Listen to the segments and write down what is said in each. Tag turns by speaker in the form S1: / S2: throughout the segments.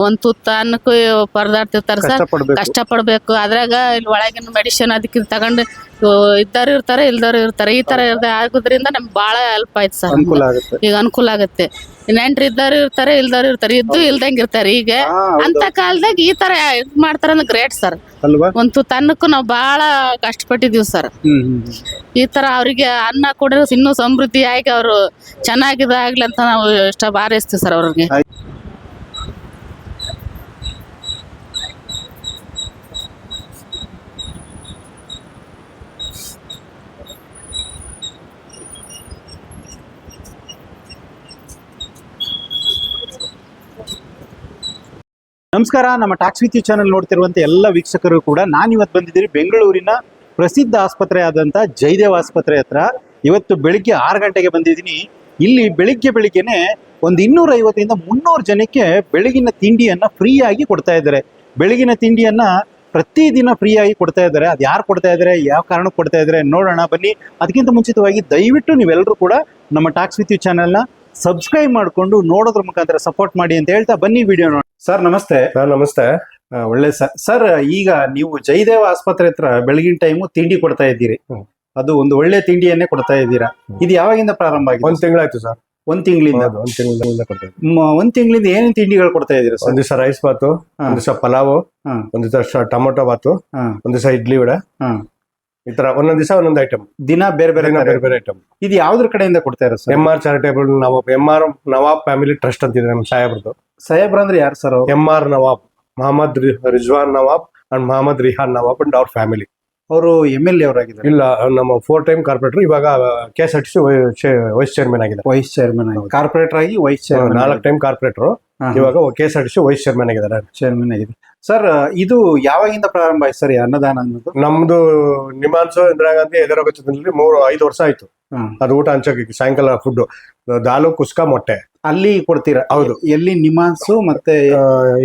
S1: ಒಂದ್ ತುತ್ತ ಅನ್ನಕ್ಕೂ ಪರದಾಡ್ತಿರ್ತಾರ ಸರ್.
S2: ಕಷ್ಟಪಡ್ಬೇಕು.
S1: ಕಷ್ಟ ಪಡ್ಬೇಕು ಅದ್ರಾಗ ಇಲ್ಲಿ ಒಳಗಿನ ಮೆಡಿಸಿನ್ ಅದಕ್ಕೆ ತಗೊಂಡು ಇದ್ದವ್ರು ಇರ್ತಾರೆ ಇಲ್ದವ್ರು ಇರ್ತಾರೆ. ಈ ತರ ಇರ್ದ ಆಗೋದ್ರಿಂದ ನಮ್ಗೆ ಬಹಳ ಹೆಲ್ಪ್ ಆಯ್ತು ಸರ್.
S2: ಅನುಕೂಲ ಆಗುತ್ತೆ.
S1: ಈಗ ಅನುಕೂಲ ಆಗುತ್ತೆ. ನೆಂಟ್ರು ಇದ್ದವ್ರು ಇರ್ತಾರೆ ಇಲ್ದವ್ರು ಇರ್ತಾರೆ. ಇದ್ದು ಇಲ್ದಂಗ ಇರ್ತಾರೆ. ಈಗ
S2: ಹಾ,
S1: ಅಂತ ಕಾಲದಾಗ ಈ ತರ ಇದ್ ಮಾಡ್ತಾರ ಅಂದ್ರೆ ಗ್ರೇಟ್ ಸರ್.
S2: ಅಲ್ವಾ?
S1: ಒಂದ್ ತುತ್ತ ಅನ್ನಕ್ಕೂ ನಾವು ಬಹಳ ಕಷ್ಟಪಟ್ಟಿದೀವಿ ಸರ್.
S2: ಹ್ಮ್ ಹ್ಮ್
S1: ಈ ತರ ಅವರಿಗೆ ಅನ್ನ ಕೊಡೋ ಇನ್ನೂ ಸಮೃದ್ಧಿಯಾಗಿ ಅವರು ಚೆನ್ನಾಗಿದಾಗ್ಲಿ ಅಂತ ನಾವು ಇಷ್ಟ ಬಾರಿಸ್ತೀವಿ ಸರ್ ಅವ್ರಿಗೆ.
S2: ನಮಸ್ಕಾರ, ನಮ್ಮ ಟ್ಯಾಕ್ಸ್ ವಿತ್ಯು ಚಾನೆಲ್ ನೋಡ್ತಿರುವಂತ ಎಲ್ಲ ವೀಕ್ಷಕರು ಕೂಡ ನಾನು ಇವತ್ತು ಬಂದಿದ್ದೀನಿ ಬೆಂಗಳೂರಿನ ಪ್ರಸಿದ್ಧ ಆಸ್ಪತ್ರೆ ಆದಂತ ಜಯದೇವ್ ಆಸ್ಪತ್ರೆ ಹತ್ರ. ಇವತ್ತು ಬೆಳಿಗ್ಗೆ ಆರು ಗಂಟೆಗೆ ಬಂದಿದ್ದೀನಿ. ಇಲ್ಲಿ ಬೆಳಿಗ್ಗೆ ಬೆಳಿಗ್ಗೆನೆ ಒಂದು ಇನ್ನೂರ ಐವತ್ತರಿಂದ ಮುನ್ನೂರು ಜನಕ್ಕೆ ಬೆಳಗಿನ ತಿಂಡಿಯನ್ನ ಫ್ರೀ ಆಗಿ ಕೊಡ್ತಾ ಇದ್ದಾರೆ. ಬೆಳಗಿನ ತಿಂಡಿಯನ್ನ ಪ್ರತಿದಿನ ಫ್ರೀ ಆಗಿ ಕೊಡ್ತಾ ಇದ್ದಾರೆ. ಅದು ಯಾರು ಕೊಡ್ತಾ ಇದ್ದಾರೆ? ಯಾವ ಕಾರಣಕ್ಕೆ ಕೊಡ್ತಾ ಇದ್ದಾರೆ? ನೋಡೋಣ, ಬನ್ನಿ. ಅದಕ್ಕಿಂತ ಮುಂಚಿತವಾಗಿ ದಯವಿಟ್ಟು ನೀವೆಲ್ಲರೂ ಕೂಡ ನಮ್ಮ ಟಾಕ್ಸ್ ವಿತ್ ಚಾನೆಲ್ನ ಸಬ್ಸ್ಕ್ರೈಬ್ ಮಾಡಿಕೊಂಡು ನೋಡೋದ್ರ ಮುಖಾಂತರ ಸಪೋರ್ಟ್ ಮಾಡಿ ಅಂತ ಹೇಳ್ತಾ ಬನ್ನಿ. ವಿಡಿಯೋ ಸರ್ ನಮಸ್ತೆ.
S3: ಸರ್ ನಮಸ್ತೆ.
S2: ಒಳ್ಳೆ ಸರ್ ಸರ್ ಈಗ ನೀವು ಜಯದೇವ ಆಸ್ಪತ್ರೆ ಹತ್ರ ಬೆಳಗಿನ ಟೈಮು ತಿಂಡಿ ಕೊಡ್ತಾ ಇದ್ದೀರಿ. ಅದು ಒಂದು ಒಳ್ಳೆ ತಿಂಡಿಯನ್ನೇ ಕೊಡ್ತಾ ಇದ್ದೀರಾ? ಇದು ಯಾವಾಗಿಂದ ಪ್ರಾರಂಭ ಆಗಿದೆ
S3: ಒಂದ್ ತಿಂಗಳಾಯ್ತು ಸರ್.
S2: ಒಂದ್ ತಿಂಗಳಿಂದ?
S3: ಒಂದ್ ತಿಂಗಳಿಂದ ಕೊಡ್ತಾ
S2: ಮ- ಒಂದ್ ತಿಂಗಳಿಂದ ಏನೇನ್ ತಿಂಡಿಗಳು ಕೊಡ್ತಾ ಇದ್ದೀರಾ
S3: ಒಂದ್
S2: ಸರ್?
S3: ದಿವಸ ರೈಸ್ ಬಾತು. ಒಂದ್ ದಿವಸ ಪಲಾವು
S2: ಹಾ.
S3: ಒಂದ್ ದಿವಸ ಟೊಮೊಟೊ ಬಾತು
S2: ಹಾ.
S3: ಒಂದ್ ದಿವಸ ಇಡ್ಲಿ ವಡೆ.
S2: ಹಾ.
S3: ಈ ತರ ಒಂದೊಂದ್ ದಿವಸ ಒಂದೊಂದ್ ಐಟಮ್
S2: ದಿನ ಬೇರೆ ಬೇರೆ ತರ-
S3: ಬೇರೆ ಬೇರೆ ಐಟಮ್
S2: ಇದು ಯಾವ್ದ್ರ ಕಡೆಯಿಂದ ಕೊಡ್ತಾ ಇರೋ sir?
S3: M R charitable Nawab M R Nawab family trust ಅಂತಿದೆ ನಮ್ಮ ಸಾಹೇಬ್ರದ್ದು.
S2: ಸಾಹೇಬ್ರ ಅಂದ್ರೆ ಯಾರು sir MR
S3: M R Nawab Mohammad ರಿ- ರಿಜ್ವಾನ್ ನವಾಬ್ ಅಂಡ್ ಮಹಮ್ಮದ್ ರಿಹಾನ್ ನವಾಬ್ ಅಂಡ್ ಅವ್ರ ಫ್ಯಾಮಿಲಿ
S2: ಅವರು ಎಂ ಎಲ್ ಎ ಅವರಾಗಿದ್ದಾರೆ.
S3: ಇಲ್ಲ ನಮ್ಮ ಫೋರ್ ಟೈಮ್ ಕಾರ್ಪೊರೇಟರ್ ಇವಾಗ K S R T C vice chairman ಆಗಿದೆ
S2: ವೈಸ್ ಚೇರ್ಮನ್ ಕಾರ್ಪೊರೇಟರ್ ಆಗಿ ವೈಸ್ ಚೇರ್ಮನ್
S3: ನಾಲ್ಕು ಟೈಮ್ ಕಾರ್ಪೊರೇಟರ್ ಇವಾಗ K S R T C vice chairman ಆಗಿದ್ದಾರೆ.
S2: ಚೇರ್ಮನ್ ಆಗಿದೆ ಸರ್ ಇದು ಯಾವಾಗಿಂದ ಪ್ರಾರಂಭ ಆಯ್ತು ಸರ್ ಈ ಅನ್ನದಾನ ಅನ್ನೋದು?
S3: ನಮ್ದು ನಿಮಾನ್ಸು ಇಂದಿರಾ ಗಾಂಧಿ ಎದುರಾಗೋಚದಲ್ಲಿ ಮೂರು ಐದು ವರ್ಷ ಆಯ್ತು.
S2: ಹ್ಮ್.
S3: ಅದು ಊಟ ಹಂಚೋಕೆ ಸಾಯಂಕಾಲ ಫುಡ್ ದಾಲು ಕುಸ್ಕ ಮೊಟ್ಟೆ.
S2: ಅಲ್ಲಿ ಕೊಡ್ತೀರಾ?
S3: ಹೌದು.
S2: ಎಲ್ಲಿ ನಿಮಾನ್ಸು ಮತ್ತೆ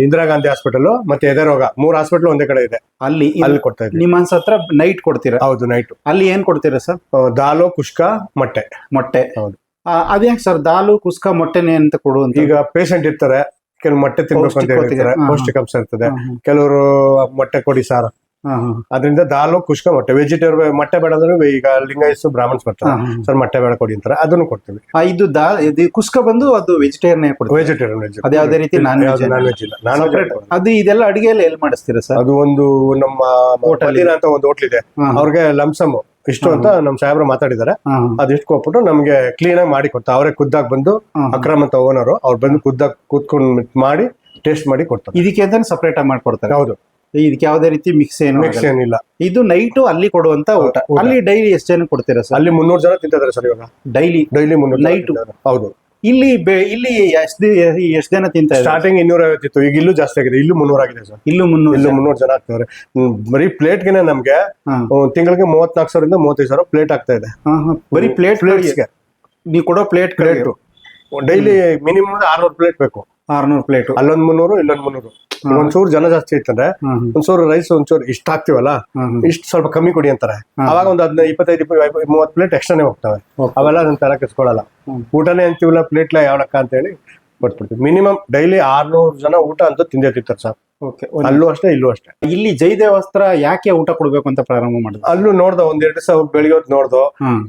S3: ಇಂದಿರಾ ಗಾಂಧಿ ಹಾಸ್ಪಿಟಲ್ ಮತ್ತೆ ಎದೆರೋಗ ಮೂರು ಹಾಸ್ಪಿಟಲ್ ಒಂದೇ ಕಡೆ ಇದೆ.
S2: ಅಲ್ಲಿ
S3: ಅಲ್ಲಿ ಕೊಡ್ತಾ ಇದ್ದೀವಿ.
S2: ನಿಮಾನ್ಸ್ ಹತ್ರ ನೈಟ್ ಕೊಡ್ತೀರಾ?
S3: ಹೌದು ನೈಟ್
S2: ಅಲ್ಲಿ ಏನ್ ಕೊಡ್ತೀರಾ ಸರ್
S3: ದಾಲು ಕುಷ್ಕ ಮೊಟ್ಟೆ.
S2: ಮೊಟ್ಟೆ.
S3: ಹೌದು.
S2: ಅದ್ಯಾಕ್ ಸರ್ ದಾಲು ಕುಸ್ಕ ಮೊಟ್ಟೆನೇ ಅಂತ ಕೊಡುವಂತ
S3: ಈಗ ಪೇಷಂಟ್ ಇರ್ತಾರೆ ಕೆಲವು ಮೊಟ್ಟೆ ತಿನ್ಬೇಕು ಅಂತ
S2: ಪೌಷ್ಟಿಕ
S3: ಹೇಳ್ತಾರೆ
S2: ಹಾ, ಹಾ.
S3: ಪೌಷ್ಟಿಕಾಂಶ ಇರ್ತದೆ. ಕೆಲವರು ಮೊಟ್ಟೆ ಕೊಡಿ ಸಾರ್. ಅದರಿಂದ ದಾಲು ಕುಷ್ಕ ಮೊಟ್ಟೆ. ವೆಜಿಟೇಬಲ್ ಮೊಟ್ಟೆ ಬೇಡ ಅಂದ್ರೆ ಈಗ ಲಿಂಗಾಯಿಸ್ ಬ್ರಾಹ್ಮಣ್ಸ್ ಬರ್ತಾರೆ. ಸರ್ ಮೊಟ್ಟೆ ಬೇಡ ಕೊಡಿ ಅಂತಾರೆ. ಅದನ್ನು ಕೊಡ್ತೀವಿ.
S2: ಇದು ದಾಲ್ ಇದು ಕುಷ್ಕ ಬಂದು ಅದು ವೆಜಿಟೇರಿಯನ್ ಕೊಡ್ತೀವಿ
S3: ವೆಜಿಟೇರಿಯನ್ ವೆಜ್
S2: ಅದು ಯಾವುದೇ ರೀತಿ ನಾನ್ ವೆಜ್
S3: ನಾನ್ ವೆಜ್ ಇಲ್ಲ. ನಾನ್ ವೆಜ್
S2: ಅದು ಇದೆಲ್ಲ ಅಡಿಗೆ ಎಲ್ಲ ಎಲ್ಲಿ ಮಾಡಿಸ್ತೀರಾ ಸರ್?
S3: ಅದು ಒಂದು ನಮ್ಮ ಹೋಟೆಲ್ ಅಂತ ಒಂದು ಹೋಟ್ಲ್ ಇದೆ. ಅವ್ರಿಗೆ ಲಂಸಮ್ ಇಷ್ಟು ಅಂತ ನಮ್ ಸಾಹೇಬ್ರು ಮಾತಾಡಿದ್ದಾರೆ. ಅದಿಷ್ಟು ಕೊಟ್ಬಿಟ್ಟು ನಮ್ಗೆ ಕ್ಲೀನ್ ಆಗಿ ಮಾಡಿ ಕೊಡ್ತಾರೆ. ಅವರೇ ಖುದ್ದಾಗಿ ಬಂದು ಅಕ್ರಮ ಅಂತ ಓನರ್ ಅವ್ರು ಬಂದು ಖುದ್ದಾಗಿ ಕೂತ್ಕೊಂಡು ಮಾಡಿ ಟೇಸ್ಟ್ ಮಾಡಿ ಕೊಡ್ತಾರೆ.
S2: ಇದಕ್ಕೆ ಅಂತ ಸಪರೇಟ್ ಆಗಿ ಮಾಡ್ಕೊಡ್ತಾರೆ.
S3: ಹೌದು.
S2: ಇದಕ್ಕೆ ಯಾವುದೇ ರೀತಿ ಮಿಕ್ಸ್ ಏನು
S3: ಮಿಕ್ಸ್
S2: ಆಗಲ್ಲ.
S3: ಏನಿಲ್ಲ.
S2: ಇದು ನೈಟು ಅಲ್ಲಿ ಕೊಡುವಂತ ಊಟ.
S3: ಊಟ.
S2: ಅಲ್ಲಿ ಡೈಲಿ ಎಷ್ಟು ಜನ ಕೊಡ್ತೀರಾ ಸರ್
S3: ಅಲ್ಲಿ ಮುನ್ನೂರು ಜನ ತಿಂತಿದ್ದಾರೆ ಸರ್ ಇವಾಗ.
S2: ಡೈಲಿ
S3: ಡೈಲಿ ಮುನ್ನೂರು ಜನ
S2: Night?
S3: ತಿಂತಿದ್ದಾರೆ. ಹೌದು.
S2: ಇಲ್ಲಿ ಬೆ- ಇಲ್ಲಿ ಎಷ್ಟು ಎಷ್ಟು ಜನ ತಿಂತ ಇದ್ದಾರೆ?
S3: ಸ್ಟಾರ್ಟಿಂಗ್ ಇನ್ನೂರ ಐವತ್ತಿತ್ತು ಈಗ ಇಲ್ಲೂ ಜಾಸ್ತಿ ಆಗಿದೆ. ಇಲ್ಲೂ ಮುನ್ನೂರ ಆಗಿದೆ ಸರ್
S2: ಇಲ್ಲೂ ಮುನ್ನೂರು
S3: ಇಲ್ಲೂ
S2: ಜನ.
S3: ಮುನ್ನೂರು ಜನ ಆಗ್ತಾರೆ. ಹ್ಮ್, ಬರೀ ಪ್ಲೇಟ್ಗೆನೆ ನಮ್ಗೆ
S2: ಹಾ.
S3: ಒಂದ್ ತಿಂಗಳಿಗೆ ಮೂವತ್ನಾಲ್ಕು ಸಾವಿರದಿಂದ ಮೂವತ್ತೈದು ಸಾವಿರ ಪ್ಲೇಟ್ ಆಗ್ತಾ ಇದೆ.
S2: ಹಾ, ಹಾ. ಬರೀ ಪ್ಲೇಟ್
S3: ಪ್ಲೇಟ್ಸ್ಗೆ
S2: ನೀವು ಕೊಡೋ ಪ್ಲೇಟ್
S3: ಪ್ಲೇಟ್ ಡೈಲಿ ಮಿನಿಮಮ್ ಆರ್ನೂರು ಪ್ಲೇಟ್ ಬೇಕು.
S2: ಆರ್ನೂರು ಪ್ಲೇಟ್.
S3: ಅಲ್ಲೊಂದ್ ಮುನ್ನೂರು ಇಲ್ಲೊಂದ್ ಮುನ್ನೂರು. ಒಂಚೂರು ಜನ ಜಾಸ್ತಿ ಇತ್ತಂದ್ರೆ ಒಂಚೂರು ರೈಸ್ ಒಂಚೂರು ಇಷ್ಟ ಹಾಕ್ತಿವಲ್ಲ ಇಷ್ಟು ಸ್ವಲ್ಪ ಕಮ್ಮಿ ಕೊಡಿ ಅಂತಾರೆ. ಅವಾಗ ಒಂದು ಹದಿನೈದು ಇಪ್ಪತ್ತೈದು ಮೂವತ್ ಮೂವತ್ತು ಪ್ಲೇಟ್ ಎಕ್ಸ್ಟ್ರಾನೇ ಹೋಗ್ತವೆ. ಅವೆಲ್ಲ ಅದನ್ನ ತರ ಕೆಸ್ಕೊಳಲ್ಲ. ಊಟನೇ ಅಂತೀವಲ್ಲ ಪ್ಲೇಟ್ಲ ಯಾವ ಲೆಕ್ಕ ಅಂತ ಹೇಳಿ ಕೊಟ್ಬಿಡ್ತೀವಿ. ಮಿನಿಮಮ್ ಡೈಲಿ ಆರ್ನೂರು ಜನ ಊಟ ಅಂತ ತಿಂದೇ ತಿಂತಾರೆ ಸರ್.
S2: ಓಕೆ
S3: ಅಲ್ಲೂ ಅಷ್ಟೇ ಇಲ್ಲೂ ಅಷ್ಟೇ.
S2: ಇಲ್ಲಿ ಜಯದೇವಸ್ತ್ರ ಯಾಕೆ ಊಟ ಕೊಡ್ಬೇಕು ಅಂತ ಪ್ರಾರಂಭ ಮಾಡಿದ್ರು?
S3: ಅಲ್ಲೂ ನೋಡ್ದ ಒಂದ್ ಎರಡು ದಿವಸ ಬೆಳಿಗ್ಗೆ ಹೊತ್ತು ನೋಡ್ದು